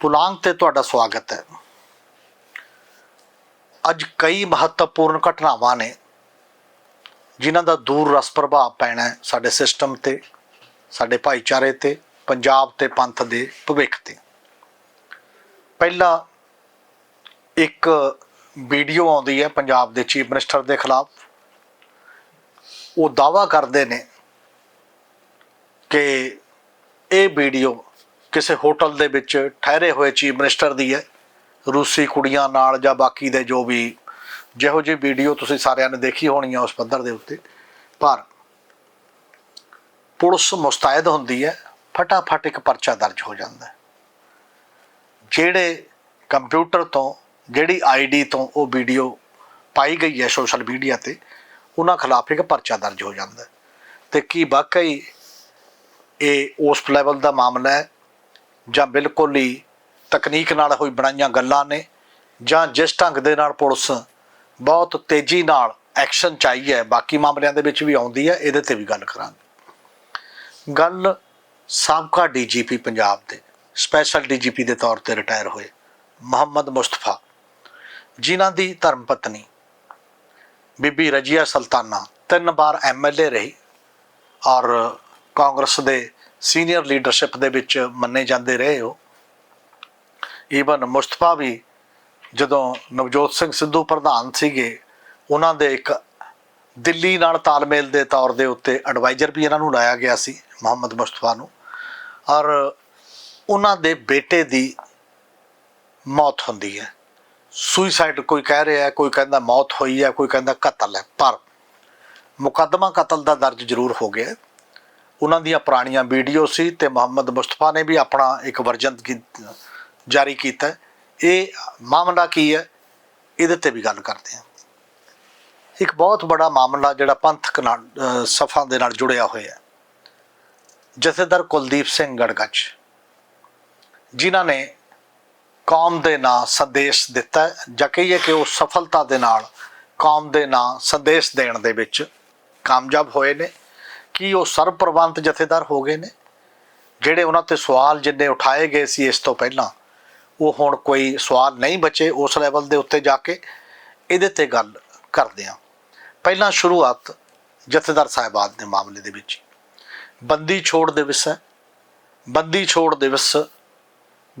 ਪੁਲਾਂਗ ਤੇ ਤੁਹਾਡਾ ਸਵਾਗਤ ਹੈ। ਅੱਜ ਕਈ ਮਹੱਤਵਪੂਰਨ ਘਟਨਾਵਾਂ ਨੇ, ਜਿਨ੍ਹਾਂ ਦਾ ਦੂਰ ਰਸ ਪ੍ਰਭਾਵ ਪੈਣਾ ਹੈ ਸਾਡੇ ਸਿਸਟਮ ਤੇ, ਸਾਡੇ ਭਾਈਚਾਰੇ ਤੇ, ਪੰਜਾਬ ਤੇ ਪੰਥ ਦੇ ਭਵਿੱਖ ਤੇ। ਪਹਿਲਾ ਇੱਕ ਵੀਡੀਓ ਆਉਂਦੀ ਹੈ ਪੰਜਾਬ ਦੇ ਚੀਫ ਮਿਨਿਸਟਰ ਦੇ ਖਿਲਾਫ। ਉਹ ਦਾਵਾ ਕਰਦੇ ਨੇ ਕਿ ਇਹ ਵੀਡੀਓ ਕਿਸੇ ਹੋਟਲ ਦੇ ਵਿੱਚ ਠਹਿਰੇ ਹੋਏ ਚੀਫ ਮਿਨਿਸਟਰ ਦੀ ਹੈ, ਰੂਸੀ ਕੁੜੀਆਂ ਨਾਲ ਜਾਂ ਬਾਕੀ ਦੇ ਜੋ ਵੀ, ਜਿਹੋ ਜਿਹੀ ਵੀਡੀਓ ਤੁਸੀਂ ਸਾਰਿਆਂ ਨੇ ਦੇਖੀ ਹੋਣੀ ਆ ਉਸ ਪੱਧਰ ਦੇ ਉੱਤੇ, ਪਰ ਪੁਲਿਸ ਮੁਸਤੈਦ ਹੁੰਦੀ ਹੈ, ਫਟਾਫਟ ਇੱਕ ਪਰਚਾ ਦਰਜ ਹੋ ਜਾਂਦਾ ਹੈ। ਜਿਹੜੇ ਕੰਪਿਊਟਰ ਤੋਂ, ਜਿਹੜੀ ਆਈਡੀ ਤੋਂ ਉਹ ਵੀਡੀਓ ਪਾਈ ਗਈ ਹੈ ਸੋਸ਼ਲ ਮੀਡੀਆ ਤੇ, ਉਹਨਾਂ ਖਿਲਾਫ ਇੱਕ ਪਰਚਾ ਦਰਜ ਹੋ ਜਾਂਦਾ ਹੈ। ਤੇ ਕੀ ਵਾਕਈ ਇਹ ਉਸ ਲੈਵਲ ਦਾ ਮਾਮਲਾ ਹੈ ਜਾਂ ਬਿਲਕੁਲ ਹੀ ਤਕਨੀਕ ਨਾਲ ਹੋਈ ਬਣਾਈਆਂ ਗੱਲਾਂ ਨੇ, ਜਾਂ ਜਿਸ ਢੰਗ ਦੇ ਨਾਲ ਪੁਲਿਸ ਬਹੁਤ ਤੇਜ਼ੀ ਨਾਲ ਐਕਸ਼ਨ ਚਾਹੀ ਹੈ, ਬਾਕੀ ਮਾਮਲਿਆਂ ਦੇ ਵਿੱਚ ਵੀ ਆਉਂਦੀ ਹੈ, ਇਹਦੇ ਤੇ ਵੀ ਗੱਲ ਕਰਾਂਗੇ। ਗੱਲ ਸਾਬਕਾ ਡੀਜੀਪੀ ਪੰਜਾਬ ਦੇ, ਸਪੈਸ਼ਲ ਡੀਜੀਪੀ ਦੇ ਤੌਰ ਤੇ ਰਿਟਾਇਰ ਹੋਏ ਮੁਹੰਮਦ ਮੁਸਤਫਾ। ਜਿਨ੍ਹਾਂ ਦੀ ਧਰਮ ਪਤਨੀ ਬੀਬੀ ਰਜੀਆ ਸੁਲਤਾਨਾ ਤਿੰਨ ਵਾਰ ਐਮਐਲਏ ਰਹੀ ਔਰ ਕਾਂਗਰਸ ਦੇ ਸੀਨੀਅਰ ਲੀਡਰਸ਼ਿਪ ਦੇ ਵਿੱਚ ਮੰਨੇ ਜਾਂਦੇ ਰਹੇ ਹੋ ਈਵਨ ਮੁਸਤਫਾ ਵੀ ਜਦੋਂ ਨਵਜੋਤ ਸਿੰਘ ਸਿੱਧੂ ਪ੍ਰਧਾਨ ਸੀਗੇ, ਉਹਨਾਂ ਦੇ ਇੱਕ ਦਿੱਲੀ ਨਾਲ ਤਾਲਮੇਲ ਦੇ ਤੌਰ ਦੇ ਉੱਤੇ ਐਡਵਾਈਜ਼ਰ ਵੀ ਇਹਨਾਂ ਨੂੰ ਲਾਇਆ ਗਿਆ ਸੀ, ਮੁਹੰਮਦ ਮੁਸਤਫਾ ਨੂੰ। ਔਰ ਉਹਨਾਂ ਦੇ ਬੇਟੇ ਦੀ ਮੌਤ ਹੁੰਦੀ ਹੈ। ਸੁਸਾਈਡ ਕੋਈ ਕਹਿ ਰਿਹਾ ਕੋਈ ਕਹਿੰਦਾ ਮੌਤ ਹੋਈ ਹੈ, ਕੋਈ ਕਹਿੰਦਾ ਕਤਲ ਹੈ, ਪਰ ਮੁਕੱਦਮਾ ਕਤਲ ਦਾ ਦਰਜ ਜ਼ਰੂਰ ਹੋ ਗਿਆ ਉਹਨਾਂ ਦੀਆਂ ਪੁਰਾਣੀਆਂ ਵੀਡੀਓ ਸੀ ਤੇ ਮੁਹੰਮਦ ਮੁਸਤਫਾ ਨੇ ਵੀ ਆਪਣਾ ਇੱਕ ਵਰਜਨ ਜਾਰੀ ਕੀਤਾ। ਇਹ ਮਾਮਲਾ ਕੀ ਹੈ? ਇਹਦੇ ਤੇ ਵੀ ਗੱਲ ਕਰਦੇ ਹਾਂ। ਇੱਕ ਬਹੁਤ ਬੜਾ ਮਾਮਲਾ ਜਿਹੜਾ ਪੰਥਕ ਨਾਲ ਅਹ, ਸਫਾ ਦੇ ਨਾਲ ਜੁੜਿਆ ਹੋਇਆ ਹੈ। ਜਥੇਦਾਰ ਕੁਲਦੀਪ ਸਿੰਘ ਗੜਗੱਚ ਜਿਨ੍ਹਾਂ ਨੇ ਕੌਮ ਦੇ ਨਾਂ ਸੰਦੇਸ਼ ਦਿੱਤਾ ਜਾਂ ਕਹੀਏ ਕਿ ਉਹ ਸਫਲਤਾ ਦੇ ਨਾਲ ਕੌਮ ਦੇ ਨਾਂ ਸੰਦੇਸ਼ ਦੇਣ ਦੇ ਵਿੱਚ ਕਾਮਯਾਬ ਹੋਏ ਨੇ। ਕੀ ਉਹ ਸਰਬਪ੍ਰਵੰਤ ਜਥੇਦਾਰ ਹੋ ਗਏ ਨੇ? ਜਿਹੜੇ ਉਹਨਾਂ ਤੇ ਸਵਾਲ ਜਿੰਨੇ ਉਠਾਏ ਗਏ ਸੀ ਇਸ ਤੋਂ ਪਹਿਲਾਂ, ਉਹ ਹੁਣ ਕੋਈ ਸਵਾਲ ਨਹੀਂ ਬਚੇ ਉਸ ਲੈਵਲ ਦੇ ਉੱਤੇ ਜਾ ਕੇ ਇਹਦੇ ਤੇ ਗੱਲ ਕਰਦੇ ਹਾਂ। ਪਹਿਲਾਂ ਸ਼ੁਰੂਆਤ ਜਥੇਦਾਰ ਸਾਹਿਬਾਨ ਦੇ ਮਾਮਲੇ ਦੇ ਵਿੱਚ। ਬੰਦੀ ਛੋੜ ਦਿਵਸ ਹੈ। ਬੰਦੀ ਛੋੜ ਦਿਵਸ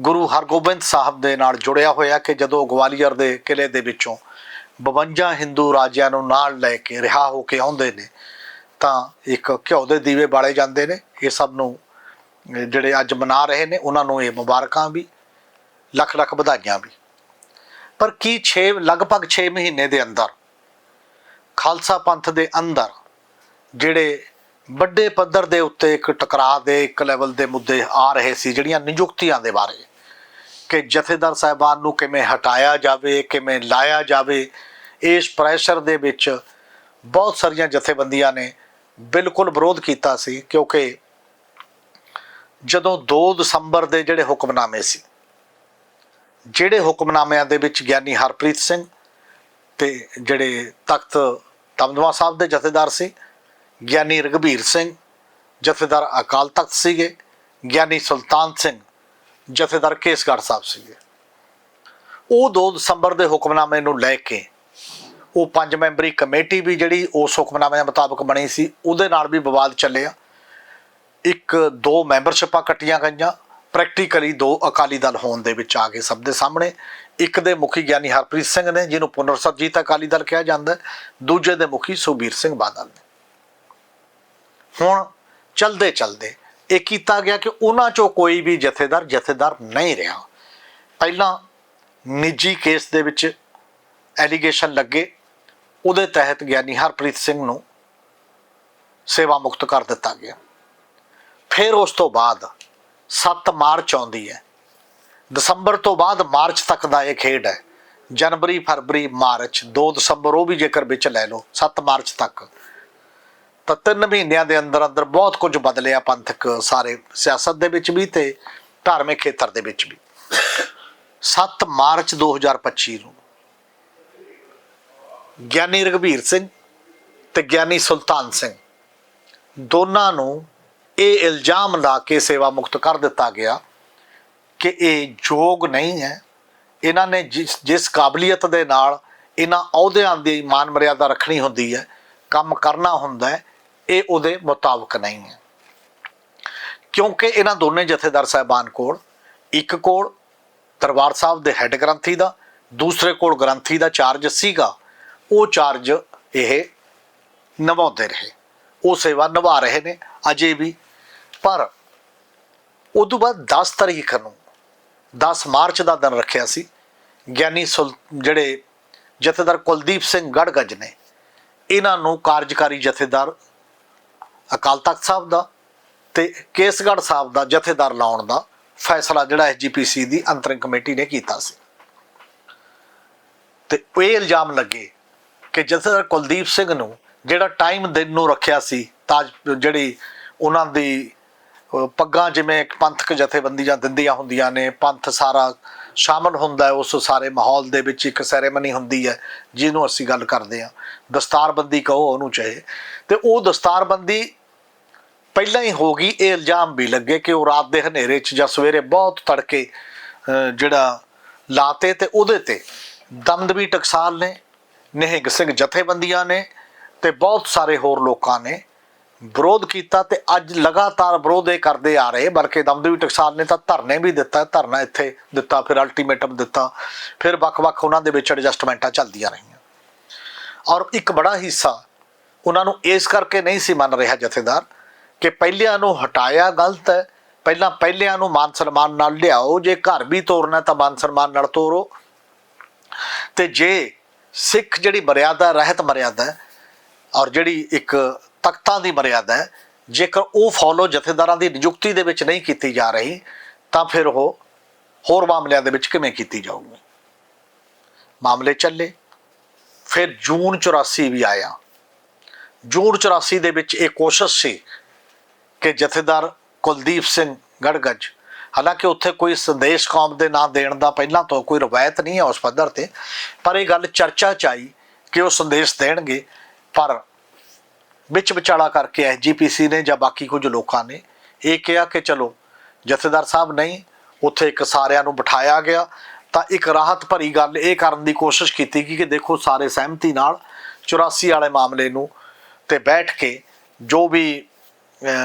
ਗੁਰੂ ਹਰਗੋਬਿੰਦ ਸਾਹਿਬ ਦੇ ਨਾਲ ਜੁੜਿਆ ਹੋਇਆ ਕਿ ਜਦੋਂ ਗਵਾਲੀਅਰ ਦੇ ਕਿਲੇ ਦੇ ਵਿੱਚੋਂ 52 ਹਿੰਦੂ ਰਾਜਿਆਂ ਨੂੰ ਨਾਲ ਲੈ ਕੇ ਰਿਹਾ ਹੋ ਕੇ ਆਉਂਦੇ ਨੇ ਤਾਂ ਇੱਕ ਘਿਓ ਦੇ ਦੀਵੇ ਬਾਲੇ ਜਾਂਦੇ ਨੇ। ਇਹ ਸਭ ਨੂੰ ਜਿਹੜੇ ਅੱਜ ਮਨਾ ਰਹੇ ਨੇ, ਉਹਨਾਂ ਨੂੰ ਇਹ ਮੁਬਾਰਕਾਂ ਵੀ, ਲੱਖ ਲੱਖ ਵਧਾਈਆਂ ਵੀ। ਪਰ ਕੀ 6 ਲਗਭਗ 6 ਮਹੀਨੇ ਦੇ ਅੰਦਰ, ਖਾਲਸਾ ਪੰਥ ਦੇ ਅੰਦਰ, ਜਿਹੜੇ ਵੱਡੇ ਪੱਧਰ ਦੇ ਉੱਤੇ ਇੱਕ ਟਕਰਾਅ ਦੇ, ਇੱਕ ਲੈਵਲ ਦੇ ਮੁੱਦੇ ਆ ਰਹੇ ਸੀ, ਜਿਹੜੀਆਂ ਨਿਯੁਕਤੀਆਂ ਦੇ ਬਾਰੇ, ਕਿ ਜਥੇਦਾਰ ਸਾਹਿਬਾਨ ਨੂੰ ਕਿਵੇਂ ਹਟਾਇਆ ਜਾਵੇ, ਕਿਵੇਂ ਲਾਇਆ ਜਾਵੇ, ਇਸ ਪ੍ਰੈਸ਼ਰ ਦੇ ਵਿੱਚ ਬਹੁਤ ਸਾਰੀਆਂ ਜਥੇਬੰਦੀਆਂ ਨੇ ਬਿਲਕੁਲ ਵਿਰੋਧ ਕੀਤਾ ਸੀ, ਕਿਉਂਕਿ ਜਦੋਂ 2 ਦਸੰਬਰ ਦੇ ਜਿਹੜੇ ਹੁਕਮਨਾਮੇ ਸੀ, ਜਿਹੜੇ ਹੁਕਮਨਾਮਿਆਂ ਦੇ ਵਿੱਚ ਗਿਆਨੀ ਹਰਪ੍ਰੀਤ ਸਿੰਘ ਤੇ ਜਿਹੜੇ ਤਖਤ ਦਮਦਮਾ ਸਾਹਿਬ ਦੇ ਜਥੇਦਾਰ ਸੀ, ਗਿਆਨੀ ਰਗਵੀਰ ਸਿੰਘ, ਜਥੇਦਾਰ ਅਕਾਲ ਤਖਤ ਸੀਗੇ, ਗਿਆਨੀ ਸੁਲਤਾਨ ਸਿੰਘ, ਜਥੇਦਾਰ ਕੇਸਗੜ੍ਹ ਸਾਹਿਬ ਸੀਗੇ। ਉਹ 2 ਦਸੰਬਰ ਦੇ ਹੁਕਮਨਾਮੇ ਨੂੰ ਲੈ ਕੇ ਉਹ ਪੰਜ ਮੈਂਬਰੀ ਕਮੇਟੀ ਵੀ ਜਿਹੜੀ ਉਸ ਹੁਕਮਨਾਮੇ ਦੇ ਮੁਤਾਬਕ ਬਣੀ ਸੀ, ਉਹਦੇ ਨਾਲ ਵੀ ਵਿਵਾਦ ਚੱਲਿਆ। ਇੱਕ ਦੋ ਮੈਂਬਰਸ਼ਿਪਾਂ ਕੱਟੀਆਂ ਗਈਆਂ, ਪ੍ਰੈਕਟੀਕਲੀ ਦੋ ਅਕਾਲੀ ਦਲ ਹੋਣ ਦੇ ਵਿੱਚ ਆ ਗਏ ਸਭ ਦੇ ਸਾਹਮਣੇ। ਇੱਕ ਦੇ ਮੁਖੀ ਗਿਆਨੀ ਹਰਪ੍ਰੀਤ ਸਿੰਘ ਨੇ, ਜਿਹਨੂੰ ਪੁਨਰ ਸਰਜੀਤ ਅਕਾਲੀ ਦਲ ਕਿਹਾ ਜਾਂਦਾ ਦੂਜੇ ਦੇ ਮੁਖੀ ਸੁਬੀਰ ਸਿੰਘ ਬਾਦਲ ਨੇ। ਹੁਣ ਚਲਦੇ ਚਲਦੇ ਇਹ ਕੀਤਾ ਗਿਆ ਕਿ ਉਹਨਾਂ ਚੋਂ ਕੋਈ ਵੀ ਜਥੇਦਾਰ ਜਥੇਦਾਰ ਨਹੀਂ ਰਿਹਾ। ਪਹਿਲਾਂ ਨਿੱਜੀ ਕੇਸ ਦੇ ਵਿੱਚ ਐਲੀਗੇਸ਼ਨ ਲੱਗੇ ਉਹਦੇ ਤਹਿਤ ਗਿਆਨੀ ਹਰਪ੍ਰੀਤ ਸਿੰਘ ਨੂੰ ਸੇਵਾ ਮੁਕਤ ਕਰ ਦਿੱਤਾ ਗਿਆ। ਫਿਰ ਉਸ ਤੋਂ ਬਾਅਦ 7 ਮਾਰਚ ਆਉਂਦੀ ਹੈ। ਦਸੰਬਰ ਤੋਂ ਬਾਅਦ ਮਾਰਚ ਤੱਕ ਦਾ ਇਹ ਖੇਡ ਹੈ। ਜਨਵਰੀ, ਫਰਵਰੀ, ਮਾਰਚ 2 ਦਸੰਬਰ, ਉਹ ਵੀ ਜੇਕਰ ਵਿੱਚ ਲੈ ਲਓ 7 ਮਾਰਚ ਤੱਕ। ਤਾਂ ਤਿੰਨ ਮਹੀਨਿਆਂ ਦੇ ਅੰਦਰ ਅੰਦਰ ਬਹੁਤ ਕੁਝ ਬਦਲਿਆ ਪੰਥਕ ਸਾਰੇ ਸਿਆਸਤ ਦੇ ਵਿੱਚ ਵੀ ਤੇ ਧਾਰਮਿਕ ਖੇਤਰ ਦੇ ਵਿੱਚ ਵੀ। 7 ਮਾਰਚ 2025 ਨੂੰ ਗਿਆਨੀ ਰਘਬੀਰ ਸਿੰਘ ਤੇ ਗਿਆਨੀ ਸੁਲਤਾਨ ਸਿੰਘ। ਦੋਨਾਂ ਨੂੰ ਇਹ ਇਲਜ਼ਾਮ ਲਾ ਕੇ ਸੇਵਾ ਮੁਕਤ ਕਰ ਦਿੱਤਾ ਗਿਆ ਕਿ ਇਹ ਯੋਗ ਨਹੀਂ ਹੈ। ਇਹਨਾਂ ਨੇ ਜਿਸ ਜਿਸ ਕਾਬਲੀਅਤ ਦੇ ਨਾਲ ਇਹਨਾਂ ਅਹੁਦਿਆਂ ਦੀ ਮਾਨ ਮਰਿਆਦਾ ਰੱਖਣੀ ਹੁੰਦੀ ਹੈ, ਕੰਮ ਕਰਨਾ ਹੁੰਦਾ ਹੈ, ਇਹ ਉਹਦੇ ਮੁਤਾਬਕ ਨਹੀਂ ਹੈ। ਕਿਉਂਕਿ ਇਹਨਾਂ ਦੋਨੇ ਜਥੇਦਾਰ ਸਾਹਿਬਾਨ ਕੋਲ ਇੱਕ ਕੋਲ ਦਰਬਾਰ ਸਾਹਿਬ ਦੇ ਹੈੱਡ ਗ੍ਰੰਥੀ ਦਾ, ਦੂਸਰੇ ਕੋਲ ਗ੍ਰੰਥੀ ਦਾ ਚਾਰਜ ਸੀਗਾ। ਉਹ ਚਾਰਜ ਇਹ ਨਿਭਾਉਂਦੇ ਰਹੇ। ਉਹ ਸੇਵਾ ਨਿਭਾ ਰਹੇ ਨੇ ਅਜੇ ਵੀ। ਪਰ ਉਸ ਤੋਂ ਬਾਅਦ 10 ਤਾਰੀਖ ਨੂੰ 10 ਮਾਰਚ ਦਾ ਦਿਨ ਰੱਖਿਆ ਸੀ, ਗਿਆਨੀ ਸੁਲ, ਜਿਹੜੇ ਜਥੇਦਾਰ ਕੁਲਦੀਪ ਸਿੰਘ ਗੜਗਜ ਨੇ, ਇਹਨਾਂ ਨੂੰ ਕਾਰਜਕਾਰੀ ਜਥੇਦਾਰ ਅਕਾਲ ਤਖਤ ਸਾਹਿਬ ਦਾ ਤੇ ਕੇਸਗੜ੍ਹ ਸਾਹਿਬ ਦਾ ਜਥੇਦਾਰ ਲਾਉਣ ਦਾ ਫੈਸਲਾ ਜਿਹੜਾ ਐਸਜੀਪੀਸੀ ਦੀ ਅੰਤਰਿੰਗ ਕਮੇਟੀ ਨੇ ਕੀਤਾ ਸੀ। ਤੇ ਇਹ ਇਲਜ਼ਾਮ ਲੱਗੇ ਕਿ ਜਥੇਦਾਰ ਕੁਲਦੀਪ ਸਿੰਘ ਨੂੰ ਜਿਹੜਾ ਟਾਈਮ ਦਿਨ ਨੂੰ ਰੱਖਿਆ ਸੀ, ਤਾਜ ਜਿਹੜੀ ਉਹਨਾਂ ਦੀ ਪੱਗਾਂ ਜਿਵੇਂ ਇੱਕ ਪੰਥਕ ਜਥੇਬੰਦੀਆਂ ਦਿੰਦੀਆਂ ਹੁੰਦੀਆਂ ਨੇ, ਪੰਥ ਸਾਰਾ ਸ਼ਾਮਲ ਹੁੰਦਾ ਹੈ, ਉਸ ਸਾਰੇ ਮਾਹੌਲ ਦੇ ਵਿੱਚ ਇੱਕ ਸੈਰੇਮਨੀ ਹੁੰਦੀ ਹੈ, ਜਿਹਨੂੰ ਅਸੀਂ ਗੱਲ ਕਰਦੇ ਹਾਂ। ਦਸਤਾਰਬੰਦੀ ਕਹੋ, ਉਹਨੂੰ ਚਾਹੇ। ਤੇ ਉਹ ਦਸਤਾਰਬੰਦੀ ਪਹਿਲਾਂ ਹੀ ਹੋ ਗਈ, ਇਹ ਇਲਜ਼ਾਮ ਵੀ ਲੱਗੇ ਕਿ ਉਹ ਰਾਤ ਦੇ ਹਨੇਰੇ 'ਚ ਜਾਂ ਸਵੇਰੇ ਬਹੁਤ ਤੜਕੇ ਜਿਹੜਾ ਲਾਤੇ ਤੇ ਉਹਦੇ ਤੇ ਦਮਦਮੀ ਟਕਸਾਲ ਨੇ। ਨਿਹੰਗ ਸਿੰਘ ਜਥੇਬੰਦੀਆਂ ਨੇ ਤੇ ਬਹੁਤ ਸਾਰੇ ਹੋਰ ਲੋਕਾਂ ਨੇ ਵਿਰੋਧ ਕੀਤਾ ਤੇ ਅੱਜ ਲਗਾਤਾਰ ਵਿਰੋਧ ਇਹ ਕਰਦੇ ਆ ਰਹੇ, ਬਲਕਿ ਦਮਦਮੀ ਟਕਸਾਲ ਨੇ ਤਾਂ ਧਰਨੇ ਵੀ ਦਿੱਤਾ, ਧਰਨਾ ਇੱਥੇ ਦਿੱਤਾ, ਫਿਰ ਅਲਟੀਮੇਟਮ ਦਿੱਤਾ, ਫਿਰ ਵੱਖ-ਵੱਖ ਉਹਨਾਂ ਦੇ ਵਿੱਚ ਐਡਜਸਟਮੈਂਟਾਂ ਚੱਲਦੀਆਂ ਰਹੀਆਂ। ਔਰ ਇੱਕ ਬੜਾ ਹਿੱਸਾ ਉਹਨਾਂ ਨੂੰ ਇਸ ਕਰਕੇ ਨਹੀਂ ਸੀ ਮੰਨ ਰਿਹਾ ਜਥੇਦਾਰ ਕਿ ਪਹਿਲਿਆਂ ਨੂੰ ਹਟਾਇਆ ਗਲਤ ਹੈ, ਪਹਿਲਾਂ ਪਹਿਲਿਆਂ ਨੂੰ ਮਾਨ ਸਨਮਾਨ ਨਾਲ ਲਿਆਓ, ਜੇ ਘਰ ਵੀ ਤੋਰਨਾ ਤਾਂ ਮਾਨ ਸਨਮਾਨ ਨਾਲ ਤੋਰੋ। ਤੇ ਜੇ ਸਿੱਖ ਜਿਹੜੀ ਮਰਿਆਦਾ, ਰਹਿਤ ਮਰਿਆਦਾ ਹੈ ਔਰ ਜਿਹੜੀ ਇੱਕ ਤਖਤਾਂ ਦੀ ਮਰਿਆਦਾ ਹੈ, ਜੇਕਰ ਉਹ ਫੋਲੋ ਜਥੇਦਾਰਾਂ ਦੀ ਨਿਯੁਕਤੀ ਦੇ ਵਿੱਚ ਨਹੀਂ ਕੀਤੀ ਜਾ ਰਹੀ, ਤਾਂ ਫਿਰ ਉਹ ਹੋਰ ਮਾਮਲਿਆਂ ਦੇ ਵਿੱਚ ਕਿਵੇਂ ਕੀਤੀ ਜਾਊਗੀ? ਮਾਮਲੇ ਚੱਲੇ, ਫਿਰ ਜੂਨ 84 ਵੀ ਆਇਆ। ਜੂਨ 84 ਦੇ ਵਿੱਚ ਇਹ ਕੋਸ਼ਿਸ਼ ਸੀ ਕਿ ਜਥੇਦਾਰ ਕੁਲਦੀਪ ਸਿੰਘ ਗੜਗਜ ਹਾਲਾਂਕਿ ਉੱਥੇ ਕੋਈ ਸੰਦੇਸ਼ ਕੌਮ ਦੇ ਨਾਂ ਦੇਣ ਦਾ ਪਹਿਲਾਂ ਤੋਂ ਕੋਈ ਰਵਾਇਤ ਨਹੀਂ ਹੈ ਉਸ ਪੱਧਰ ਤੇ, ਪਰ ਇਹ ਗੱਲ ਚਰਚਾ ਚ ਆਈ ਕਿ ਉਹ ਸੰਦੇਸ਼ ਦੇਣਗੇ, ਪਰ ਵਿੱਚ ਵਿਚਾਲਾ ਕਰਕੇ ਐਸਜੀਪੀਸੀ ਨੇ ਜਾਂ ਬਾਕੀ ਕੁਝ ਲੋਕਾਂ ਨੇ ਇਹ ਕਿਹਾ ਕਿ ਚਲੋ, ਜਥੇਦਾਰ ਸਾਹਿਬ ਨਹੀਂ, ਉੱਥੇ ਇੱਕ ਸਾਰਿਆਂ ਨੂੰ ਬਿਠਾਇਆ ਗਿਆ, ਤਾਂ ਇੱਕ ਰਾਹਤ ਭਰੀ ਗੱਲ ਇਹ ਕਰਨ ਦੀ ਕੋਸ਼ਿਸ਼ ਕੀਤੀ ਗਈ ਕਿ ਦੇਖੋ ਸਾਰੇ ਸਹਿਮਤੀ ਨਾਲ 84 ਵਾਲੇ ਮਾਮਲੇ ਨੂੰ ਤੇ ਬੈਠ ਕੇ ਜੋ ਵੀ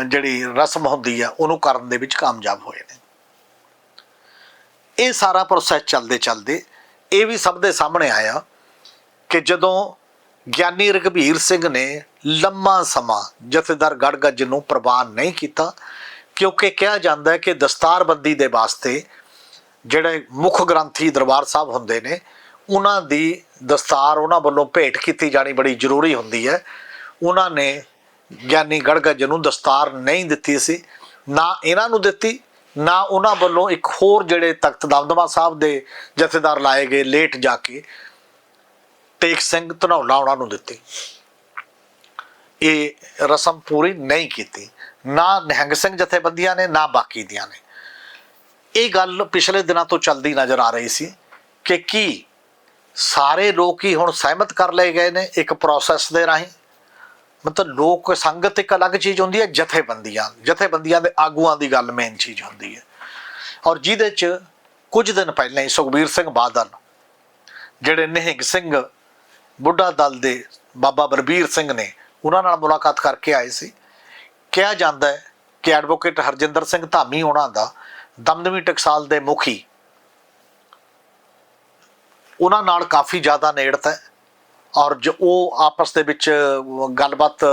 ਜਿਹੜੀ ਰਸਮ ਹੁੰਦੀ ਆ, ਉਹਨੂੰ ਕਰਨ ਦੇ ਵਿੱਚ ਕਾਮਯਾਬ ਹੋਏ ਨੇ। ਇਹ ਸਾਰਾ ਪ੍ਰੋਸੈਸ ਚੱਲਦੇ ਚੱਲਦੇ ਇਹ ਵੀ ਸਭ ਦੇ ਸਾਹਮਣੇ ਆਇਆ ਕਿ ਜਦੋਂ ਗਿਆਨੀ ਰਘਬੀਰ ਸਿੰਘ ਨੇ ਲੰਮਾ ਸਮਾਂ ਜਥੇਦਾਰ ਗੜਗੱਜ ਨੂੰ ਪ੍ਰਵਾਨ ਨਹੀਂ ਕੀਤਾ, ਕਿਉਂਕਿ ਕਿਹਾ ਜਾਂਦਾ ਹੈ ਕਿ ਦਸਤਾਰਬੰਦੀ ਦੇ ਵਾਸਤੇ ਜਿਹੜੇ ਮੁੱਖ ਗ੍ਰੰਥੀ ਦਰਬਾਰ ਸਾਹਿਬ ਹੁੰਦੇ ਨੇ, ਉਹਨਾਂ ਦੀ ਦਸਤਾਰ ਉਹਨਾਂ ਵੱਲੋਂ ਭੇਟ ਕੀਤੀ ਜਾਣੀ ਬੜੀ ਜ਼ਰੂਰੀ ਹੁੰਦੀ ਹੈ। ਉਹਨਾਂ ਨੇ ਗਿਆਨੀ ਗੜਗੱਜ ਨੂੰ ਦਸਤਾਰ ਨਹੀਂ ਦਿੱਤੀ ਸੀ, ਨਾ ਇਹਨਾਂ ਨੂੰ ਦਿੱਤੀ ਨਾ ਉਹਨਾਂ ਵੱਲੋਂ ਇੱਕ ਹੋਰ ਜਿਹੜੇ ਤਖਤ ਦਮਦਮਾ ਸਾਹਿਬ ਦੇ ਜਥੇਦਾਰ ਲਾਏ ਗਏ ਲੇਟ ਜਾ ਕੇ ਟੇਕ ਸਿੰਘ ਧਨੌਲਾ ਉਹਨਾਂ ਨੂੰ ਦਿੱਤੀ। ਇਹ ਰਸਮ ਪੂਰੀ ਨਹੀਂ ਕੀਤੀ। ਨਾ ਨਿਹੰਗ ਸਿੰਘ ਜਥੇਬੰਦੀਆਂ ਨੇ, ਨਾ ਬਾਕੀ ਦੀਆਂ ਨੇ। ਇਹ ਗੱਲ ਪਿਛਲੇ ਦਿਨਾਂ ਤੋਂ ਚੱਲਦੀ ਨਜ਼ਰ ਆ ਰਹੀ ਸੀ ਕਿ ਕੀ ਸਾਰੇ ਲੋਕ ਹੀ ਹੁਣ ਸਹਿਮਤ ਕਰ ਲਏ ਗਏ ਨੇ ਇੱਕ ਪ੍ਰੋਸੈਸ ਦੇ ਰਾਹੀਂ। ਮਤਲਬ ਲੋਕ ਸੰਗਤ ਇੱਕ ਅਲੱਗ ਚੀਜ਼ ਹੁੰਦੀ ਹੈ, ਜਥੇਬੰਦੀਆਂ। ਜਥੇਬੰਦੀਆਂ ਦੇ ਆਗੂਆਂ ਦੀ ਗੱਲ ਮੇਨ ਚੀਜ਼ ਹੁੰਦੀ ਹੈ। ਔਰ ਜਿਹਦੇ ਚ ਕੁਝ ਦਿਨ ਪਹਿਲਾਂ ਹੀ ਸੁਖਬੀਰ ਸਿੰਘ ਬਾਦਲ, ਜਿਹੜੇ ਨਿਹੰਗ ਸਿੰਘ ਬੁੱਢਾ ਦਲ ਦੇ ਬਾਬਾ ਬਲਬੀਰ ਸਿੰਘ ਨੇ, ਉਹਨਾਂ ਨਾਲ ਮੁਲਾਕਾਤ ਕਰਕੇ ਆਏ ਸੀ। ਕਿਹਾ ਜਾਂਦਾ ਹੈ ਕਿ ਐਡਵੋਕੇਟ ਹਰਜਿੰਦਰ ਸਿੰਘ ਧਾਮੀ ਉਹਨਾਂ ਦਾ ਦਮਦਮੀ ਟਕਸਾਲ ਦੇ ਮੁਖੀ। ਉਹਨਾਂ ਨਾਲ ਕਾਫੀ ਜ਼ਿਆਦਾ ਨੇੜਤਾ ਹੈ। ਔਰ ਜੋ ਉਹ ਆਪਸ ਦੇ ਵਿੱਚ ਗੱਲਬਾਤ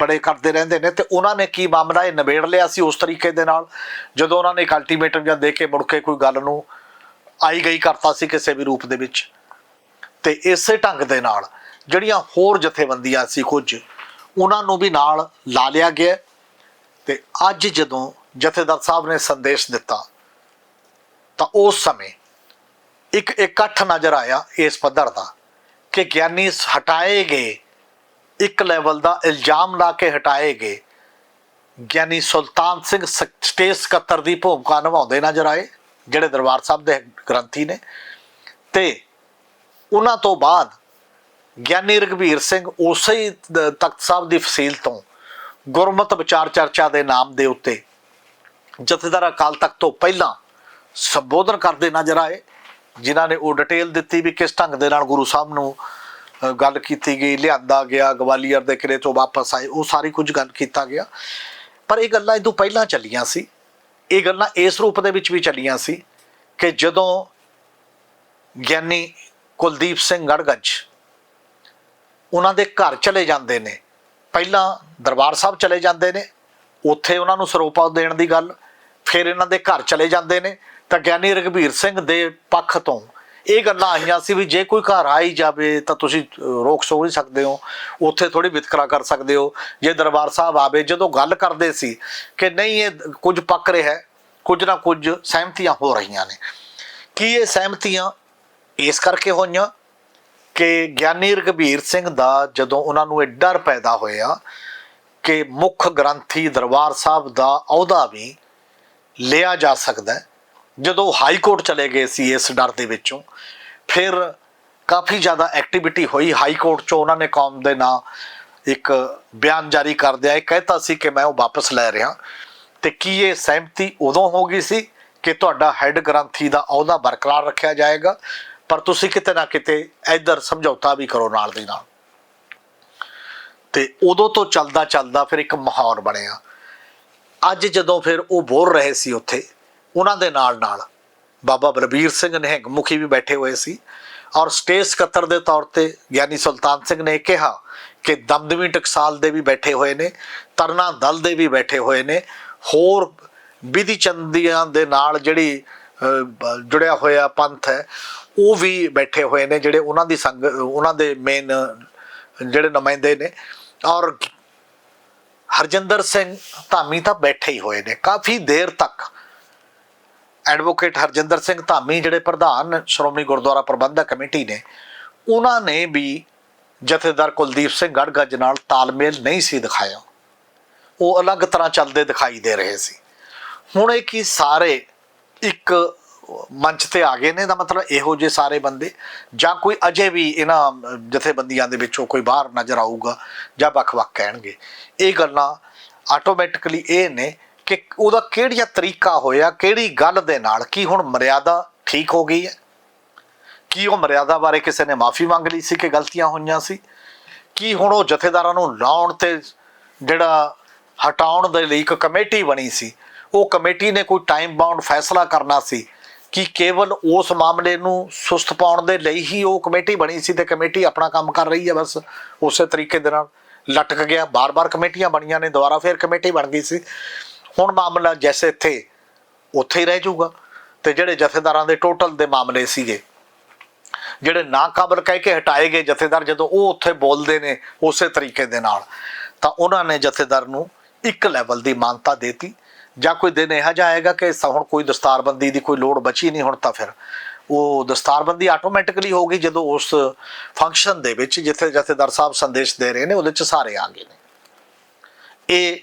ਬੜੇ ਕਰਦੇ ਰਹਿੰਦੇ ਨੇ, ਤੇ ਉਹਨਾਂ ਨੇ ਕੀ ਮਾਮਲਾ ਇਹ ਨਿਬੇੜ ਲਿਆ ਸੀ ਉਸ ਤਰੀਕੇ ਦੇ ਨਾਲ? ਜਦੋਂ ਉਹਨਾਂ ਨੇ ਇੱਕ ਅਲਟੀਮੇਟਮ ਜਾਂ ਦੇ ਕੇ ਮੁੜ ਕੇ ਕੋਈ ਗੱਲ ਨੂੰ ਆਈ ਗਈ ਕਰਤਾ ਸੀ ਕਿਸੇ ਵੀ ਰੂਪ ਦੇ ਵਿੱਚ, ਤੇ ਇਸੇ ਢੰਗ ਦੇ ਨਾਲ ਜਿਹੜੀਆਂ ਹੋਰ ਜਥੇਬੰਦੀਆਂ ਸੀ ਕੁਝ, ਉਹਨਾਂ ਨੂੰ ਵੀ ਨਾਲ ਲਾ ਲਿਆ ਗਿਆ। ਤੇ ਅੱਜ ਜਦੋਂ ਜਥੇਦਾਰ ਸਾਹਿਬ ਨੇ ਸੰਦੇਸ਼ ਦਿੱਤਾ, ਤਾਂ ਉਸ ਸਮੇਂ ਇੱਕ ਇਕੱਠ ਨਜ਼ਰ ਆਇਆ ਇਸ ਪੱਧਰ ਦਾ। ਕਿ ਗਿਆਨੀ ਹਟਾਏ ਗਏ, ਇੱਕ ਲੈਵਲ ਦਾ ਇਲਜ਼ਾਮ ਲਾ ਕੇ ਹਟਾਏ ਗਏ। ਗਿਆਨੀ ਸੁਲਤਾਨ ਸਿੰਘ ਸ- ਸਟੇਟ ਸਕੱਤਰ ਦੀ ਭੂਮਿਕਾ ਨਿਭਾਉਂਦੇ ਨਜ਼ਰ ਆਏ, ਜਿਹੜੇ ਦਰਬਾਰ ਸਾਹਿਬ ਦੇ ਗ੍ਰੰਥੀ ਨੇ। ਤੇ ਉਹਨਾਂ ਤੋਂ ਬਾਅਦ ਗਿਆਨੀ ਰਘਬੀਰ ਸਿੰਘ ਉਸੇ ਹੀ ਤਖਤ ਸਾਹਿਬ ਦੀ ਫਸੀਲ ਤੋਂ ਗੁਰਮਤ ਵਿਚਾਰ ਚਰਚਾ ਦੇ ਨਾਮ ਦੇ ਉੱਤੇ ਜਥੇਦਾਰ ਅਕਾਲ ਤਖਤ ਤੋਂ ਪਹਿਲਾਂ ਸੰਬੋਧਨ ਕਰਦੇ ਨਜ਼ਰ ਆਏ। ਜਿਨ੍ਹਾਂ ਨੇ ਉਹ ਡਿਟੇਲ ਦਿੱਤੀ ਵੀ ਕਿਸ ਢੰਗ ਦੇ ਨਾਲ ਗੁਰੂ ਸਾਹਿਬ ਨੂੰ ਗੱਲ ਕੀਤੀ ਗਈ, ਲਿਆਂਦਾ ਗਿਆ, ਗਵਾਲੀਅਰ ਦੇ ਕਿਲੇ ਤੋਂ ਵਾਪਸ ਆਏ, ਉਹ ਸਾਰੀ ਕੁਝ ਗੱਲ ਕੀਤਾ ਗਿਆ। ਪਰ ਇਹ ਗੱਲਾਂ ਇਹ ਤੋਂ ਪਹਿਲਾਂ ਚੱਲੀਆਂ ਸੀ। ਇਹ ਗੱਲਾਂ ਇਸ ਰੂਪ ਦੇ ਵਿੱਚ ਵੀ ਚੱਲੀਆਂ ਸੀ ਕਿ ਜਦੋਂ ਗਿਆਨੀ ਕੁਲਦੀਪ ਸਿੰਘ ਗੜਗੱਜ ਉਹਨਾਂ ਦੇ ਘਰ ਚਲੇ ਜਾਂਦੇ ਨੇ, ਪਹਿਲਾਂ ਦਰਬਾਰ ਸਾਹਿਬ ਚਲੇ ਜਾਂਦੇ ਨੇ, ਉੱਥੇ ਉਹਨਾਂ ਨੂੰ ਸਰੋਪਾ ਦੇਣ ਦੀ ਗੱਲ, ਫਿਰ ਇਹਨਾਂ ਦੇ ਘਰ ਚਲੇ ਜਾਂਦੇ ਨੇ ਤਾਂ ਗਿਆਨੀ ਰਘਬੀਰ ਸਿੰਘ ਦੇ ਪੱਖ ਤੋਂ ਇਹ ਗੱਲਾਂ ਆਈਆਂ ਸੀ ਵੀ ਜੇ ਕੋਈ ਘਰ ਆਈ ਜਾਵੇ ਤਾਂ ਤੁਸੀਂ ਰੋਕ ਸੋ ਨਹੀਂ ਸਕਦੇ ਹੋ, ਉੱਥੇ ਥੋੜੀ ਵਿਤਕਰਾ ਕਰ ਸਕਦੇ ਹੋ। ਜੇ ਦਰਬਾਰ ਸਾਹਿਬ ਆਵੇ, ਜਦੋਂ ਗੱਲ ਕਰਦੇ ਸੀ ਕਿ ਨਹੀਂ, ਇਹ ਕੁਝ ਪੱਕ ਰਿਹਾ ਕੁਝ ਨਾ ਕੁਝ ਸਹਿਮਤੀਆਂ ਹੋ ਰਹੀਆਂ ਨੇ। ਕੀ ਇਹ ਸਹਿਮਤੀਆਂ ਇਸ ਕਰਕੇ ਹੋਈਆਂ ਕਿ ਗਿਆਨੀ ਰਘਬੀਰ ਸਿੰਘ ਦਾ ਜਦੋਂ ਉਹਨਾਂ ਨੂੰ ਇਹ ਡਰ ਪੈਦਾ ਹੋਇਆ ਕਿ ਮੁੱਖ ਗ੍ਰੰਥੀ ਦਰਬਾਰ ਸਾਹਿਬ ਦਾ ਅਹੁਦਾ ਵੀ ਲਿਆ ਜਾ ਸਕਦਾ ਹੈ ਜਦੋਂ ਹਾਈ ਕੋਰਟ ਚਲੇ ਗਏ ਸੀ ਇਸ ਡਰ ਦੇ ਵਿੱਚੋਂ, ਫਿਰ ਕਾਫੀ ਜ਼ਿਆਦਾ ਐਕਟੀਵਿਟੀ ਹੋਈ ਹਾਈ ਕੋਰਟ 'ਚੋਂ। ਉਹਨਾਂ ਨੇ ਕੌਮ ਦੇ ਨਾਂ ਇੱਕ ਬਿਆਨ ਜਾਰੀ ਕਰਦਿਆਂ ਇਹ ਕਹਿਤਾ ਸੀ ਕਿ ਮੈਂ ਉਹ ਵਾਪਸ ਲੈ ਰਿਹਾ। ਤੇ ਕੀ ਇਹ ਸਹਿਮਤੀ ਉਦੋਂ ਹੋ ਗਈ ਸੀ ਕਿ ਤੁਹਾਡਾ ਹੈੱਡ ਗ੍ਰੰਥੀ ਦਾ ਅਹੁਦਾ ਬਰਕਰਾਰ ਰੱਖਿਆ ਜਾਏਗਾ? ਪਰ ਤੁਸੀਂ ਕਿਤੇ ਨਾ ਕਿਤੇ ਇੱਧਰ ਸਮਝੌਤਾ ਵੀ ਕਰੋ ਨਾਲ ਦੀ ਨਾਲ। ਤੇ ਉਦੋਂ ਤੋਂ ਚੱਲਦਾ ਚੱਲਦਾ ਫਿਰ ਇੱਕ ਮਾਹੌਲ ਬਣਿਆ। ਅੱਜ ਜਦੋਂ ਫਿਰ ਉਹ ਬੋਲ ਰਹੇ ਸੀ ਉੱਥੇ ਉਹਨਾਂ ਦੇ ਨਾਲ ਨਾਲ ਬਾਬਾ ਬਲਬੀਰ ਸਿੰਘ ਨਿਹੰਗ ਮੁਖੀ ਵੀ ਬੈਠੇ ਹੋਏ ਸੀ ਔਰ ਸਟੇਜ ਸਕੱਤਰ ਦੇ ਤੌਰ ਤੇ ਗਿਆਨੀ ਸੁਲਤਾਨ ਸਿੰਘ ਨੇ ਕਿਹਾ ਕਿ ਦਮਦਮੀ ਟਕਸਾਲ ਦੇ ਵੀ ਬੈਠੇ ਹੋਏ ਨੇ, ਤਰਨਾ ਦਲ ਦੇ ਵੀ ਬੈਠੇ ਹੋਏ ਨੇ, ਹੋਰ ਵਿਧੀ ਚੰਦੀਆਂ ਦੇ ਨਾਲ ਜਿਹੜੀ ਜੁੜਿਆ ਹੋਇਆ ਪੰਥ ਹੈ, ਉਹ ਵੀ ਬੈਠੇ ਹੋਏ ਨੇ ਜਿਹੜੇ ਉਹਨਾਂ ਦੀ ਸੰਗ, ਉਹਨਾਂ ਦੇ ਮੇਨ ਜਿਹੜੇ ਨੁਮਾਇੰਦੇ ਨੇ ਔਰ ਹਰਜਿੰਦਰ ਸਿੰਘ ਧਾਮੀ ਤਾਂ ਬੈਠੇ ਹੀ ਹੋਏ ਨੇ, ਕਾਫੀ ਦੇਰ ਤੱਕ ਐਡਵੋਕੇਟ ਹਰਜਿੰਦਰ ਸਿੰਘ ਧਾਮੀ, ਜਿਹੜੇ ਪ੍ਰਧਾਨ ਸ਼੍ਰੋਮਣੀ ਗੁਰਦੁਆਰਾ ਪ੍ਰਬੰਧਕ ਕਮੇਟੀ ਨੇ, ਉਹਨਾਂ ਨੇ ਵੀ ਜਥੇਦਾਰ ਕੁਲਦੀਪ ਸਿੰਘ ਗੜਗੱਜ ਨਾਲ ਤਾਲਮੇਲ ਨਹੀਂ ਸੀ ਦਿਖਾਇਆ। ਉਹ ਅਲੱਗ ਤਰ੍ਹਾਂ ਚੱਲਦੇ ਦਿਖਾਈ ਦੇ ਰਹੇ ਸੀ। ਹੁਣ ਇਹ ਕੀ ਸਾਰੇ ਇੱਕ ਮੰਚ ਤੇ ਆ ਗਏ ਨੇ ਦਾ ਮਤਲਬ ਇਹੋ ਜਿਹੇ ਸਾਰੇ ਬੰਦੇ, ਜਾਂ ਕੋਈ ਅਜੇ ਵੀ ਇਹਨਾਂ ਜਥੇਬੰਦੀਆਂ ਦੇ ਵਿੱਚੋਂ ਕੋਈ ਬਾਹਰ ਨਜ਼ਰ ਆਊਗਾ ਜਾਂ ਵੱਖ-ਵੱਖ ਕਹਿਣਗੇ। ਇਹ ਗੱਲਾਂ ਆਟੋਮੈਟਿਕਲੀ ਇਹ ਨੇ ਕਿ ਉਹਦਾ ਕਿਹੜੀਆ ਤਰੀਕਾ ਹੋਇਆ, ਕਿਹੜੀ ਗੱਲ ਦੇ ਨਾਲ ਕੀ ਹੁਣ ਮਰਿਆਦਾ ਠੀਕ ਹੋ ਗਈ ਹੈ? ਕੀ ਉਹ ਮਰਿਆਦਾ ਬਾਰੇ ਕਿਸੇ ਨੇ ਮਾਫੀ ਮੰਗ ਲਈ ਸੀ ਕਿ ਗਲਤੀਆਂ ਹੋਈਆਂ ਸੀ? ਕੀ ਹੁਣ ਉਹ ਜਥੇਦਾਰਾਂ ਨੂੰ ਲਾਉਣ ਤੇ ਜਿਹੜਾ ਹਟਾਉਣ ਦੇ ਲਈ ਇੱਕ ਕਮੇਟੀ ਬਣੀ ਸੀ, ਉਹ ਕਮੇਟੀ ਨੇ ਕੋਈ ਟਾਈਮ ਬਾਉਂਡ ਫੈਸਲਾ ਕਰਨਾ ਸੀ ਕਿ ਕੇਵਲ ਉਸ ਮਾਮਲੇ ਨੂੰ ਸੁਸਤ ਪਾਉਣ ਦੇ ਲਈ ਹੀ ਉਹ ਕਮੇਟੀ ਬਣੀ ਸੀ ਤੇ ਕਮੇਟੀ ਆਪਣਾ ਕੰਮ ਕਰ ਰਹੀ ਹੈ ਬਸ ਉਸੇ ਤਰੀਕੇ ਦੇ ਨਾਲ ਲਟਕ ਗਿਆ। ਬਾਰ-ਬਾਰ ਕਮੇਟੀਆਂ ਬਣੀਆਂ ਨੇ, ਦੁਬਾਰਾ ਫਿਰ ਕਮੇਟੀ ਬਣ ਗਈ ਸੀ। ਹੁਣ ਮਾਮਲਾ ਜੈਸੇ ਇੱਥੇ, ਉੱਥੇ ਹੀ ਰਹਿ ਜਾਊਗਾ। ਤੇ ਜਿਹੜੇ ਜਥੇਦਾਰਾਂ ਦੇ ਟੋਟਲ ਦੇ ਮਾਮਲੇ ਸੀਗੇ, ਜਿਹੜੇ ਨਾਕਾਬਲ ਕਹਿ ਕੇ ਹਟਾਏ ਗਏ ਜਥੇਦਾਰ ਜਦੋਂ ਉਹ ਉੱਥੇ ਬੋਲਦੇ ਨੇ ਉਸੇ ਤਰੀਕੇ ਦੇ ਨਾਲ, ਤਾਂ ਉਹਨਾਂ ਨੇ ਜਥੇਦਾਰ ਨੂੰ ਇੱਕ ਲੈਵਲ ਦੀ ਮਾਨਤਾ ਦੇਤੀ। ਜਾਂ ਕੋਈ ਦਿਨ ਇਹੋ ਜਿਹਾ ਆਏਗਾ ਕਿ ਸ- ਹੁਣ ਕੋਈ ਦਸਤਾਰਬੰਦੀ ਦੀ ਕੋਈ ਲੋੜ ਬਚੀ ਨਹੀਂ, ਹੁਣ ਤਾਂ ਫਿਰ ਉਹ ਦਸਤਾਰਬੰਦੀ ਆਟੋਮੈਟਿਕਲੀ ਹੋਗੀ ਜਦੋਂ ਉਸ ਫੰਕਸ਼ਨ ਦੇ ਵਿੱਚ ਜਿੱਥੇ ਜਥੇਦਾਰ ਸਾਹਿਬ ਸੰਦੇਸ਼ ਦੇ ਰਹੇ ਨੇ, ਉਹਦੇ ਚ ਸਾਰੇ ਆ ਗਏ ਨੇ। ਇਹ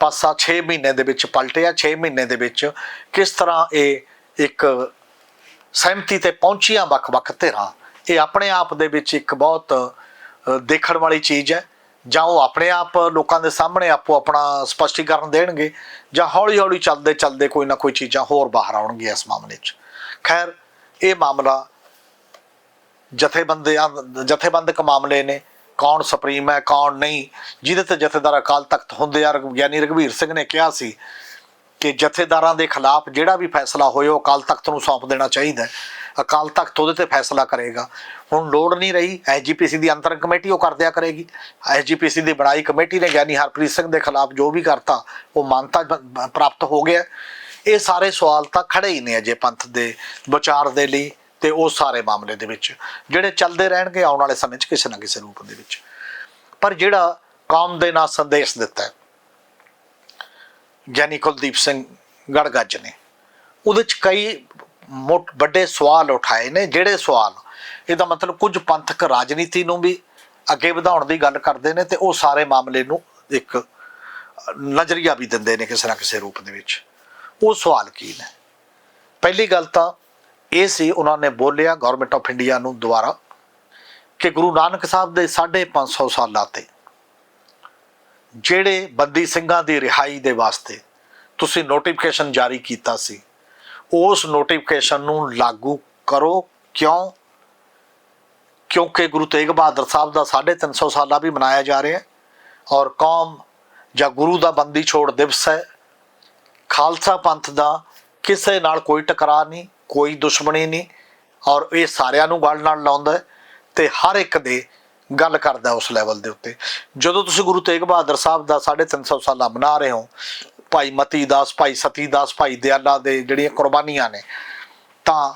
ਪਾਸਾ 6 ਮਹੀਨੇ ਦੇ ਵਿੱਚ ਪਲਟਿਆ 6 ਮਹੀਨੇ ਦੇ ਵਿੱਚ ਕਿਸ ਤਰ੍ਹਾਂ ਇਹ ਇੱਕ ਸਹਿਮਤੀ ਤੇ ਪਹੁੰਚੀਆਂ ਵੱਖ-ਵੱਖ ਧਿਰਾਂ। ਇਹ ਆਪਣੇ ਆਪ ਦੇ ਵਿੱਚ ਇੱਕ ਬਹੁਤ ਦੇਖਣ ਵਾਲੀ ਚੀਜ਼ ਹੈ। ਜਾਂ ਉਹ ਆਪਣੇ ਆਪ ਲੋਕਾਂ ਦੇ ਸਾਹਮਣੇ ਆਪੋ ਆਪਣਾ ਸਪਸ਼ਟੀਕਰਨ ਦੇਣਗੇ ਜਾਂ ਹੌਲੀ-ਹੌਲੀ ਚੱਲਦੇ ਚੱਲਦੇ ਕੋਈ ਨਾ ਕੋਈ ਚੀਜ਼ਾਂ ਹੋਰ ਬਾਹਰ ਆਉਣਗੀਆਂ ਇਸ ਮਾਮਲੇ 'ਚ। ਖੈਰ, ਇਹ ਮਾਮਲਾ ਜਥੇਬੰਦੀਆਂ, ਜਥੇਬੰਦਕ ਮਾਮਲੇ ਨੇ। ਕੌਣ ਸੁਪਰੀਮ ਹੈ, ਕੌਣ ਨਹੀਂ। ਜਿਹਦੇ ਤੇ ਜਥੇਦਾਰ ਅਕਾਲ ਤਖਤ ਹੁੰਦੇ ਆ ਗਿਆਨੀ ਰਘਵੀਰ ਸਿੰਘ ਨੇ ਕਿਹਾ ਸੀ ਕਿ ਜਥੇਦਾਰਾਂ ਦੇ ਖਿਲਾਫ ਜਿਹੜਾ ਵੀ ਫੈਸਲਾ ਹੋਏ, ਉਹ ਅਕਾਲ ਤਖਤ ਨੂੰ ਸੌਂਪ ਦੇਣਾ ਚਾਹੀਦਾ ਅਕਾਲ ਤਖਤ ਉਹਦੇ ਤੇ ਫੈਸਲਾ ਕਰੇਗਾ। ਹੁਣ ਲੋੜ ਨਹੀਂ ਰਹੀ ਐਸਜੀਪੀਸੀ ਦੀ ਅੰਤਰੰਗ ਕਮੇਟੀ ਉਹ ਕਰਦਿਆ ਕਰੇਗੀ। ਐਸਜੀਪੀਸੀ ਦੀ ਬਣਾਈ ਕਮੇਟੀ ਨੇ ਗਿਆਨੀ ਹਰਪ੍ਰੀਤ ਸਿੰਘ ਦੇ ਖਿਲਾਫ ਜੋ ਵੀ ਕਰਤਾ, ਉਹ ਮਾਨਤਾ ਪ੍ਰਾਪਤ ਹੋ ਗਿਆ। ਇਹ ਸਾਰੇ ਸਵਾਲ ਤਾਂ ਖੜੇ ਹੀ ਨੇ ਅਜੇ ਪੰਥ ਦੇ ਵਿਚਾਰ ਦੇ ਲਈ। ਤੇ ਉਹ ਸਾਰੇ ਮਾਮਲੇ ਦੇ ਵਿੱਚ, ਜਿਹੜੇ ਚੱਲਦੇ ਰਹਿਣਗੇ ਆਉਣ ਵਾਲੇ ਸਮੇਂ 'ਚ ਕਿਸੇ ਨਾ ਕਿਸੇ ਰੂਪ ਦੇ ਵਿੱਚ। ਪਰ ਜਿਹੜਾ ਕੌਮ ਦੇ ਨਾਂ ਸੰਦੇਸ਼ ਦਿੱਤਾ ਗਿਆਨੀ ਕੁਲਦੀਪ ਸਿੰਘ ਗੜਗੱਜ ਨੇ, ਉਹਦੇ ਚ ਕਈ ਮੋਟ ਵੱਡੇ ਸਵਾਲ ਉਠਾਏ ਨੇ। ਜਿਹੜੇ ਸਵਾਲ, ਇਹਦਾ ਮਤਲਬ ਕੁਝ ਪੰਥਕ ਰਾਜਨੀਤੀ ਨੂੰ ਵੀ ਅੱਗੇ ਵਧਾਉਣ ਦੀ ਗੱਲ ਕਰਦੇ ਨੇ ਤੇ ਉਹ ਸਾਰੇ ਮਾਮਲੇ ਨੂੰ ਇੱਕ ਨਜ਼ਰੀਆ ਵੀ ਦਿੰਦੇ ਨੇ ਕਿਸੇ ਨਾ ਕਿਸੇ ਰੂਪ ਦੇ ਵਿੱਚ। ਉਹ ਸਵਾਲ ਕੀ ਨੇ? ਪਹਿਲੀ ਗੱਲ ਤਾਂ ਇਹ ਸੀ ਉਹਨਾਂ ਨੇ ਬੋਲਿਆ ਗਵਰਨਮੈਂਟ ਆਫ ਇੰਡੀਆ ਨੂੰ ਦੁਬਾਰਾ ਕਿ ਗੁਰੂ ਨਾਨਕ ਸਾਹਿਬ ਦੇ 550 ਸਾਲਾਂ ਤੇ ਜਿਹੜੇ ਬੰਦੀ ਸਿੰਘਾਂ ਦੀ ਰਿਹਾਈ ਦੇ ਵਾਸਤੇ ਤੁਸੀਂ ਨੋਟੀਫਿਕੇਸ਼ਨ ਜਾਰੀ ਕੀਤਾ ਸੀ, ਉਸ ਨੋਟੀਫਿਕੇਸ਼ਨ ਨੂੰ ਲਾਗੂ ਕਰੋ। ਕਿਉਂ? ਕਿਉਂਕਿ ਗੁਰੂ ਤੇਗ ਬਹਾਦਰ ਸਾਹਿਬ ਦਾ 350 ਸਾਲਾ ਵੀ ਮਨਾਇਆ ਜਾ ਰਿਹਾ ਹੈ ਔਰ ਕੌਮ ਜਾਂ ਗੁਰੂ ਦਾ ਬੰਦੀ ਛੋੜ ਦਿਵਸ ਹੈ। ਖਾਲਸਾ ਪੰਥ ਦਾ ਕਿਸੇ ਨਾਲ ਕੋਈ ਟਕਰਾਅ ਨਹੀਂ। ਕੋਈ ਦੁਸ਼ਮਣੀ ਨਹੀਂ ਔਰ ਇਹ ਸਾਰਿਆਂ ਨੂੰ ਗੱਲ ਨਾਲ ਲਾਉਂਦਾ ਹੈ ਤੇ ਹਰ ਇੱਕ ਦੇ ਗੱਲ ਕਰਦਾ ਉਸ ਲੈਵਲ ਦੇ ਉੱਤੇ। ਜਦੋਂ ਤੁਸੀਂ ਗੁਰੂ ਤੇਗ ਬਹਾਦਰ ਸਾਹਿਬ ਦਾ 350 ਸਾਲਾ ਮਨਾ ਰਹੇ ਹੋ, ਭਾਈ ਮਤੀ ਦਾਸ, ਭਾਈ ਸਤੀ ਦਾਸ, ਭਾਈ ਦਿਆਲਾ ਦੇ ਜਿਹੜੀਆਂ ਕੁਰਬਾਨੀਆਂ ਨੇ, ਤਾਂ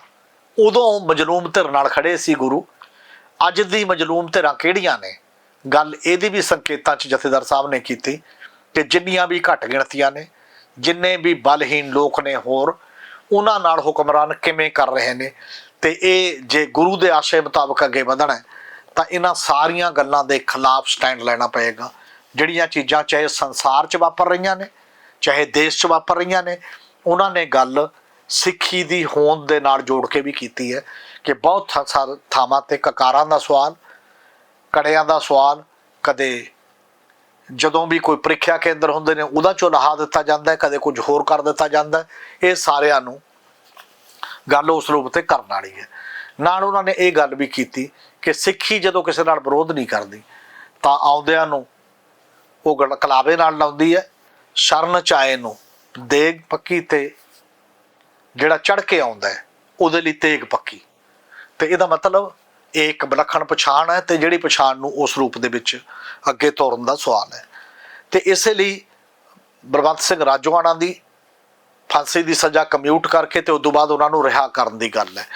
ਉਦੋਂ ਮਜਲੂਮ ਧਿਰ ਨਾਲ ਖੜੇ ਸੀ ਗੁਰੂ। ਅੱਜ ਦੀ ਮਜਲੂਮ ਧਿਰਾਂ ਕਿਹੜੀਆਂ ਨੇ? ਗੱਲ ਇਹਦੀ ਵੀ ਸੰਕੇਤਾਂ 'ਚ ਜਥੇਦਾਰ ਸਾਹਿਬ ਨੇ ਕੀਤੀ ਕਿ ਜਿੰਨੀਆਂ ਵੀ ਘੱਟ ਗਿਣਤੀਆਂ ਨੇ, ਜਿੰਨੇ ਵੀ ਬਲਹੀਨ ਲੋਕ ਨੇ ਹੋਰ ਉਹਨਾਂ ਨਾਲ ਹੁਕਮਰਾਨ ਕਿਵੇਂ ਕਰ ਰਹੇ ਨੇ? ਤੇ ਇਹ ਜੇ ਗੁਰੂ ਦੇ ਆਸ਼ੇ ਮੁਤਾਬਕ ਅੱਗੇ ਵਧਣਾ ਹੈ, ਤਾਂ ਇਹਨਾਂ ਸਾਰੀਆਂ ਗੱਲਾਂ ਦੇ ਖਿਲਾਫ ਸਟੈਂਡ ਲੈਣਾ ਪਏਗਾ। ਜਿਹੜੀਆਂ ਚੀਜ਼ਾਂ ਚਾਹੇ ਸੰਸਾਰ 'ਚ ਵਾਪਰ ਰਹੀਆਂ ਨੇ ਚਾਹੇ ਦੇਸ਼ 'ਚ ਵਾਪਰ ਰਹੀਆਂ ਨੇ ਉਹਨਾਂ ਨੇ ਗੱਲ ਸਿੱਖੀ ਦੀ ਹੋਂਦ ਦੇ ਨਾਲ ਜੋੜ ਕੇ ਵੀ ਕੀਤੀ ਹੈ ਕਿ ਬਹੁਤ ਥਾ- ਸਾਰੇ ਥਾਵਾਂ ਤੇ ਕਕਾਰਾਂ ਦਾ ਸਵਾਲ ਕੜਿਆਂ ਦਾ ਸਵਾਲ ਕਦੇ ਜਦੋਂ ਵੀ ਕੋਈ ਪ੍ਰੀਖਿਆ ਕੇਂਦਰ ਹੁੰਦੇ ਨੇ, ਉਹਦਾ ਚੋਂ ਲਹਾ ਦਿੱਤਾ ਜਾਂਦਾ ਹੈ, ਕਦੇ ਕੁਝ ਹੋਰ ਕਰ ਦਿੱਤਾ ਜਾਂਦਾ ਇਹ ਸਾਰਿਆਂ ਨੂੰ ਗੱਲ ਉਸ ਰੂਪ ਤੇ ਕਰਨ ਵਾਲੀ ਹੈ। ਨਾਲ ਉਹਨਾਂ ਨੇ ਇਹ ਗੱਲ ਵੀ ਕੀਤੀ ਕਿ ਸਿੱਖੀ ਜਦੋਂ ਕਿਸੇ ਨਾਲ ਵਿਰੋਧ ਨਹੀਂ ਕਰਦੀ, ਤਾਂ ਆਉਂਦਿਆਂ ਨੂੰ ਉਹ ਗੱਲ, ਕਲਾਵੇ ਨਾਲ ਲਾਉਂਦੀ ਹੈ, ਸ਼ਰਨ ਚਾਏ ਨੂੰ ਦੇਗ ਪੱਕੀ ਤੇ ਜਿਹੜਾ ਚੜ ਕੇ ਆਉਂਦਾ ਹੈ, ਉਹਦੇ ਲਈ ਤੇਗ ਪੱਕੀ। ਤੇ ਇਹਦਾ ਮਤਲਬ ਇਹ ਇੱਕ ਵਿਲੱਖਣ ਪਛਾਣ ਹੈ ਤੇ ਜਿਹੜੀ ਪਛਾਣ ਨੂੰ ਉਸ ਰੂਪ ਦੇ ਵਿੱਚ ਅੱਗੇ ਤੋਰਨ ਦਾ ਸਵਾਲ ਹੈ। ਤੇ ਇਸੇ ਲਈ ਬਲਵੰਤ ਸਿੰਘ ਰਾਜੋਆਣਾ ਦੀ ਫਾਂਸੀ ਦੀ ਸਜ਼ਾ ਕਮਿਊਟ ਕਰਕੇ ਤੇ ਉਸ ਤੋਂ ਬਾਅਦ ਉਹਨਾਂ ਨੂੰ ਰਿਹਾ ਕਰਨ ਦੀ ਗੱਲ ਹੈ।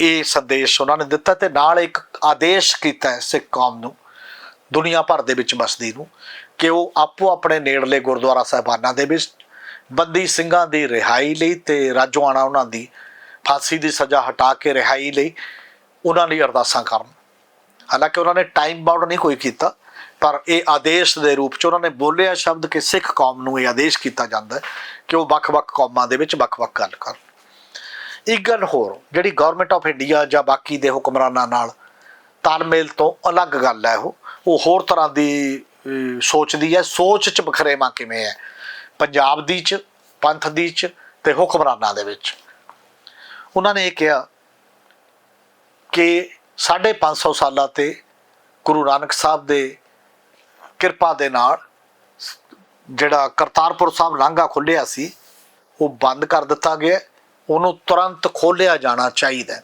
ਇਹ ਸੰਦੇਸ਼ ਉਹਨਾਂ ਨੇ ਦਿੱਤਾ ਤੇ ਨਾਲ ਇੱਕ ਆਦੇਸ਼ ਕੀਤਾ ਹੈ ਸਿੱਖ ਕੌਮ ਨੂੰ, ਦੁਨੀਆ ਭਰ ਦੇ ਵਿੱਚ ਬਸਦੀ ਨੂੰ, ਕਿ ਉਹ ਆਪੋ ਆਪਣੇ ਨੇੜਲੇ ਗੁਰਦੁਆਰਾ ਸਾਹਿਬਾਨਾਂ ਦੇ ਵਿੱਚ ਬੰਦੀ ਸਿੰਘਾਂ ਦੀ ਰਿਹਾਈ ਲਈ ਤੇ ਰਾਜੋਆਣਾ ਉਹਨਾਂ ਦੀ ਫਾਂਸੀ ਦੀ ਸਜ਼ਾ ਹਟਾ ਕੇ ਰਿਹਾਈ ਲਈ ਉਹਨਾਂ ਲਈ ਅਰਦਾਸਾਂ ਕਰਨ। ਹਾਲਾਂਕਿ ਉਹਨਾਂ ਨੇ ਟਾਈਮ ਬਾਉਂਡ ਨਹੀਂ ਕੋਈ ਕੀਤਾ, ਪਰ ਇਹ ਆਦੇਸ਼ ਦੇ ਰੂਪ ਚ ਉਹਨਾਂ ਨੇ ਬੋਲਿਆ ਸ਼ਬਦ ਕਿ ਸਿੱਖ ਕੌਮ ਨੂੰ ਇਹ ਆਦੇਸ਼ ਕੀਤਾ ਜਾਂਦਾ ਕਿ ਉਹ ਵੱਖ-ਵੱਖ ਕੌਮਾਂ ਦੇ ਵਿੱਚ ਵੱਖ-ਵੱਖ ਗੱਲ ਕਰਨ। ਇੱਕ ਗੱਲ ਹੋਰ, ਜਿਹੜੀ ਗਵਰਨਮੈਂਟ ਆਫ ਇੰਡੀਆ ਜਾਂ ਬਾਕੀ ਦੇ ਹੁਕਮਰਾਨਾਂ ਨਾਲ ਤਾਲਮੇਲ ਤੋਂ ਅਲੱਗ ਗੱਲ ਹੈ ਉਹ ਉਹ ਹੋਰ ਤਰ੍ਹਾਂ ਦੀ ਸੋਚਦੀ ਹੈ। ਸੋਚ ਚ ਬਖਰੇਵਾ ਕਿਵੇਂ ਹੈ? ਪੰਜਾਬ ਦੀ ਚ, ਪੰਥ ਦੀ ਚ ਤੇ ਹੁਕਮਰਾਨਾਂ ਦੇ ਵਿੱਚ। ਉਹਨਾਂ ਨੇ ਇਹ ਕਿਹਾ ਕਿ 550 ਸਾਲਾਂ ਤੇ ਗੁਰੂ ਨਾਨਕ ਸਾਹਿਬ ਦੇ ਕਿਰਪਾ ਦੇ ਨਾਲ ਜਿਹੜਾ ਕਰਤਾਰਪੁਰ ਸਾਹਿਬ ਲਾਂਘਾ ਖੁੱਲਿਆ ਸੀ, ਉਹ ਬੰਦ ਕਰ ਦਿੱਤਾ ਗਿਆ, ਉਹਨੂੰ ਤੁਰੰਤ ਖੋਲਿਆ ਜਾਣਾ ਚਾਹੀਦਾ ਹੈ।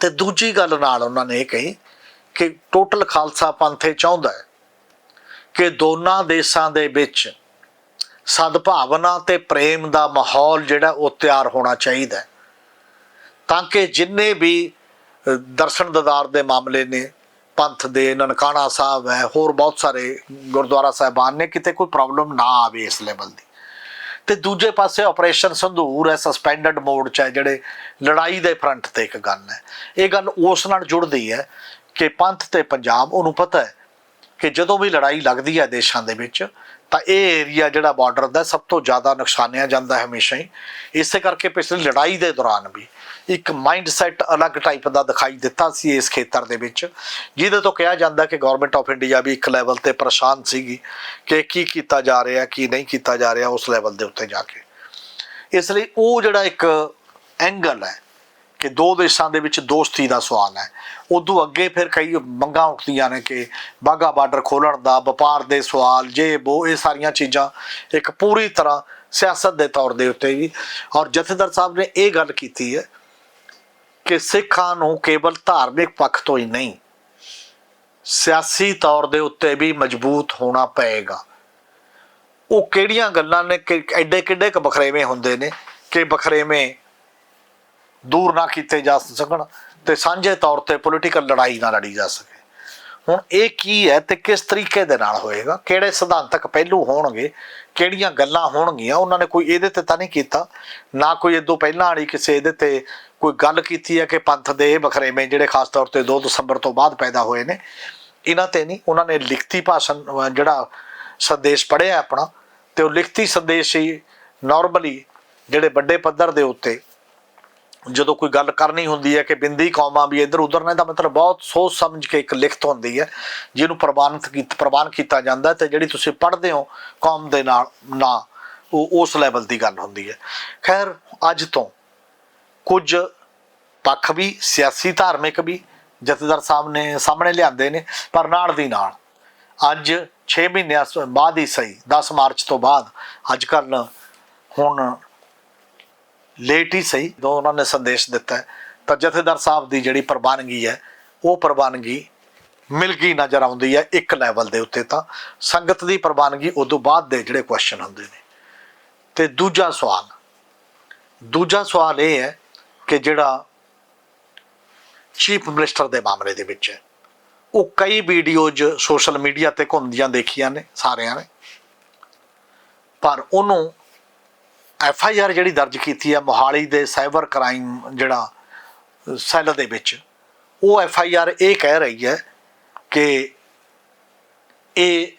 ਤੇ ਦੂਜੀ ਗੱਲ ਨਾਲ ਉਹਨਾਂ ਨੇ ਇਹ ਕਹੀ ਕਿ ਟੋਟਲ ਖਾਲਸਾ ਪੰਥ ਇਹ ਚਾਹੁੰਦਾ ਹੈ ਕਿ ਦੋਨਾਂ ਦੇਸ਼ਾਂ ਦੇ ਵਿੱਚ ਸਦਭਾਵਨਾ ਤੇ ਪ੍ਰੇਮ ਦਾ ਮਾਹੌਲ ਜਿਹੜਾ ਉਹ ਤਿਆਰ ਹੋਣਾ ਚਾਹੀਦਾ ਹੈ ਤਾਂ ਕਿ ਜਿੰਨੇ ਵੀ ਦਰਸ਼ਨ ਦਦਾਰ ਦੇ ਮਾਮਲੇ ਨੇ, ਪੰਥ ਦੇ, ਨਨਕਾਣਾ ਸਾਹਿਬ ਹੈ, ਹੋਰ ਬਹੁਤ ਸਾਰੇ ਗੁਰਦੁਆਰਾ ਸਾਹਿਬਾਨ ਨੇ, ਕਿਤੇ ਕੋਈ ਪ੍ਰੋਬਲਮ ਨਾ ਆਵੇ ਇਸ ਲੈਵਲ ਦੀ। ਤੇ ਦੂਜੇ ਪਾਸੇ ਆਪਰੇਸ਼ਨ ਸੰਧੂਰ ਹੈ ਸਸਪੈਂਡਡ ਮੋਡ ਚ ਹੈ, ਜਿਹੜੇ ਲੜਾਈ ਦੇ ਫਰੰਟ ਤੇ ਇੱਕ ਗੱਲ ਹੈ। ਇਹ ਗੱਲ ਉਸ ਨਾਲ ਜੁੜਦੀ ਹੈ ਕਿ ਪੰਥ ਤੇ ਪੰਜਾਬ, ਉਹਨੂੰ ਪਤਾ ਹੈ ਕਿ ਜਦੋਂ ਵੀ ਲੜਾਈ ਲੱਗਦੀ ਹੈ ਦੇਸ਼ਾਂ ਦੇ ਵਿੱਚ, ਤਾਂ ਇਹ ਏਰੀਆ ਜਿਹੜਾ ਬਾਰਡਰ ਦਾ ਸਭ ਤੋਂ ਜ਼ਿਆਦਾ ਨੁਕਸਾਨਿਆ ਜਾਂਦਾ ਹੈ ਹਮੇਸ਼ਾ ਹੀ। ਇਸੇ ਕਰਕੇ ਪਿਛਲੀ ਲੜਾਈ ਦੇ ਦੌਰਾਨ ਵੀ ਇੱਕ ਮਾਈਂਡ ਸੈਟ ਅਲੱਗ ਟਾਈਪ ਦਾ ਦਿਖਾਈ ਦਿੱਤਾ ਸੀ ਇਸ ਖੇਤਰ ਦੇ ਵਿੱਚ, ਜਿਹਦੇ ਤੋਂ ਕਿਹਾ ਜਾਂਦਾ ਕਿ ਗਵਰਨਮੈਂਟ ਆਫ ਇੰਡੀਆ ਵੀ ਇੱਕ ਲੈਵਲ ਤੇ ਪਰੇਸ਼ਾਨ ਸੀਗੀ ਕਿ ਕੀ ਕੀਤਾ ਜਾ ਰਿਹਾ, ਕੀ ਨਹੀਂ ਕੀਤਾ ਜਾ ਰਿਹਾ ਉਸ ਲੈਵਲ ਦੇ ਉੱਤੇ ਜਾ ਕੇ। ਇਸ ਲਈ ਉਹ ਜਿਹੜਾ ਇੱਕ ਐਂਗਲ ਹੈ ਕਿ ਦੋ ਦੇਸ਼ਾਂ ਦੇ ਵਿੱਚ ਦੋਸਤੀ ਦਾ ਸਵਾਲ ਹੈ। ਉਦੋਂ ਅੱਗੇ ਫਿਰ ਕਈ ਮੰਗਾਂ ਉੱਠਦੀਆਂ ਨੇ ਕਿ ਬਾਗਾ ਬਾਰਡਰ ਖੋਲਣ ਦਾ, ਵਪਾਰ ਦੇ ਸਵਾਲ ਜੇ ਉਹ ਇਹ ਸਾਰੀਆਂ ਚੀਜ਼ਾਂ ਇੱਕ ਪੂਰੀ ਤਰ੍ਹਾਂ ਸਿਆਸਤ ਦੇ ਤੌਰ ਦੇ ਉੱਤੇ ਵੀ। ਔਰ ਜਥੇਦਾਰ ਸਾਹਿਬ ਨੇ ਇਹ ਗੱਲ ਕੀਤੀ ਹੈ ਕਿ ਸਿੱਖਾਂ ਨੂੰ ਕੇਵਲ ਧਾਰਮਿਕ ਪੱਖ ਤੋਂ ਹੀ ਨਹੀਂ, ਸਿਆਸੀ ਤੌਰ ਦੇ ਉੱਤੇ ਵੀ ਮਜ਼ਬੂਤ ਹੋਣਾ ਪਏਗਾ। ਉਹ ਕਿਹੜੀਆਂ ਗੱਲਾਂ ਨੇ ਕਿ ਐਡੇ ਕਿੱਡੇ ਕ ਬਖਰੇਵੇਂ ਹੁੰਦੇ ਨੇ ਕਿ ਬਖਰੇਵੇਂ ਦੂਰ ਨਾ ਕੀਤੇ ਜਾ ਸਕਣ ਤੇ ਸਾਂਝੇ ਤੌਰ ਤੇ ਪੋਲੀਟੀਕਲ ਲੜਾਈ ਨਾ ਲੜੀ ਜਾ ਸਕੇ। ਹੁਣ ਇਹ ਕੀ ਹੈ ਤੇ ਕਿਸ ਤਰੀਕੇ ਦੇ ਨਾਲ ਹੋਏਗਾ? ਕਿਹੜੇ ਸਿਧਾਂਤਕ ਪਹਿਲੂ ਹੋਣਗੇ? ਕਿਹੜੀਆਂ ਗੱਲਾਂ ਹੋਣਗੀਆਂ? ਉਹਨਾਂ ਨੇ ਕੋਈ ਇਹਦੇ ਤੇ ਤਾਂ ਨਹੀਂ ਕੀਤਾ। ਨਾ ਕੋਈ ਇਦੋਂ ਪਹਿਲਾਂ ਵਾਲੀ ਕਿਸੇ ਇਹਦੇ ਤੇ ਕੋਈ ਗੱਲ ਕੀਤੀ ਹੈ ਕਿ ਪੰਥ ਦੇ ਇਹ ਬਖਰੇਵੇਂ ਜਿਹੜੇ ਖਾਸ ਤੌਰ ਤੇ 2 ਦਸੰਬਰ ਤੋਂ ਬਾਅਦ ਪੈਦਾ ਹੋਏ ਨੇ, ਇਹਨਾਂ ਤੇ ਨਹੀਂ। ਉਹਨਾਂ ਨੇ ਲਿਖਤੀ ਭਾਸ਼ਣ ਜਿਹੜਾ ਸੰਦੇਸ਼ ਪੜ੍ਹਿਆ ਆਪਣਾ, ਤੇ ਉਹ ਲਿਖਤੀ ਸੰਦੇਸ਼ ਹੀ ਨਾਰਮਲੀ ਜਿਹੜੇ ਵੱਡੇ ਪੱਧਰ ਦੇ ਉੱਤੇ ਜਦੋਂ ਕੋਈ ਗੱਲ ਕਰਨੀ ਹੁੰਦੀ ਹੈ ਕਿ ਬਿੰਦੀ ਕੌਮਾਂ ਵੀ ਇੱਧਰ ਉੱਧਰ ਨੇ ਤਾਂ ਮਤਲਬ ਬਹੁਤ ਸੋਚ ਸਮਝ ਕੇ ਇੱਕ ਲਿਖਤ ਹੁੰਦੀ ਹੈ, ਜਿਹਨੂੰ ਪ੍ਰਵਾਨਿਤ ਕੀਤਾ, ਪ੍ਰਵਾਨ ਕੀਤਾ ਜਾਂਦਾ ਹੈ ਤੇ ਜਿਹੜੀ ਤੁਸੀਂ ਪੜ੍ਹਦੇ ਹੋ ਕੌਮ ਦੇ ਨਾਲ, ਨਾ, ਉਹ ਉਸ ਲੈਵਲ ਦੀ ਗੱਲ ਹੁੰਦੀ ਹੈ। ਖੈਰ, ਅੱਜ ਤੋਂ ਕੁਝ ਪੱਖ ਵੀ, ਸਿਆਸੀ ਧਾਰਮਿਕ ਵੀ ਜਥੇਦਾਰ ਸਾਹਿਬ ਨੇ ਸਾਹਮਣੇ ਲਿਆਂਦੇ ਨੇ, ਪਰ ਨਾਲ ਦੀ ਨਾਲ ਅੱਜ 6 ਮਹੀਨਿਆਂ ਸ- ਬਾਅਦ ਹੀ ਸਹੀ 10 ਮਾਰਚ ਤੋਂ ਬਾਅਦ ਅੱਜ ਕੱਲ ਹੁਣ ਲੇਟ ਹੀ ਸਹੀ। ਜਦੋਂ ਉਹਨਾਂ ਨੇ ਸੰਦੇਸ਼ ਦਿੱਤਾ ਤਾਂ ਜਥੇਦਾਰ ਸਾਹਿਬ ਦੀ ਜਿਹੜੀ ਪ੍ਰਵਾਨਗੀ ਹੈ, ਉਹ ਪ੍ਰਵਾਨਗੀ ਮਿਲ ਗਈ, ਨਜ਼ਰ ਆਉਂਦੀ ਹੈ ਇੱਕ ਲੈਵਲ ਦੇ ਉੱਤੇ ਤਾਂ। ਸੰਗਤ ਦੀ ਪ੍ਰਵਾਨਗੀ ਉਦੋਂ ਬਾਅਦ ਦੇ ਜਿਹੜੇ ਕੁਐਸਚਨ ਹੁੰਦੇ ਨੇ। ਤੇ ਦੂਜਾ ਸਵਾਲ ਦੂਜਾ ਸਵਾਲ ਇਹ ਹੈ ਕਿ ਜਿਹੜਾ ਚੀਫ ਮਿਨਿਸਟਰ ਦੇ ਮਾਮਲੇ ਦੇ ਵਿੱਚ ਹੈ, ਉਹ ਕਈ ਵੀਡੀਓਜ਼ ਸੋਸ਼ਲ ਮੀਡੀਆ ਤੇ ਘੁੰਮਦੀਆਂ ਦੇਖੀਆਂ ਨੇ, ਸਾਰਿਆਂ ਨੇ। ਪਰ ਉਹਨੂੰ ਐਫ ਆਈ ਆਰ ਜਿਹੜੀ ਦਰਜ ਕੀਤੀ ਹੈ ਮੋਹਾਲੀ ਦੇ ਸਾਈਬਰ ਕ੍ਰਾਈਮ ਜਿਹੜਾ ਸੈੱਲ ਦੇ ਵਿੱਚ, ਉਹ ਐਫ ਆਈ ਆਰ ਇਹ ਕਹਿ ਰਹੀ ਹੈ ਕਿ ਇਹ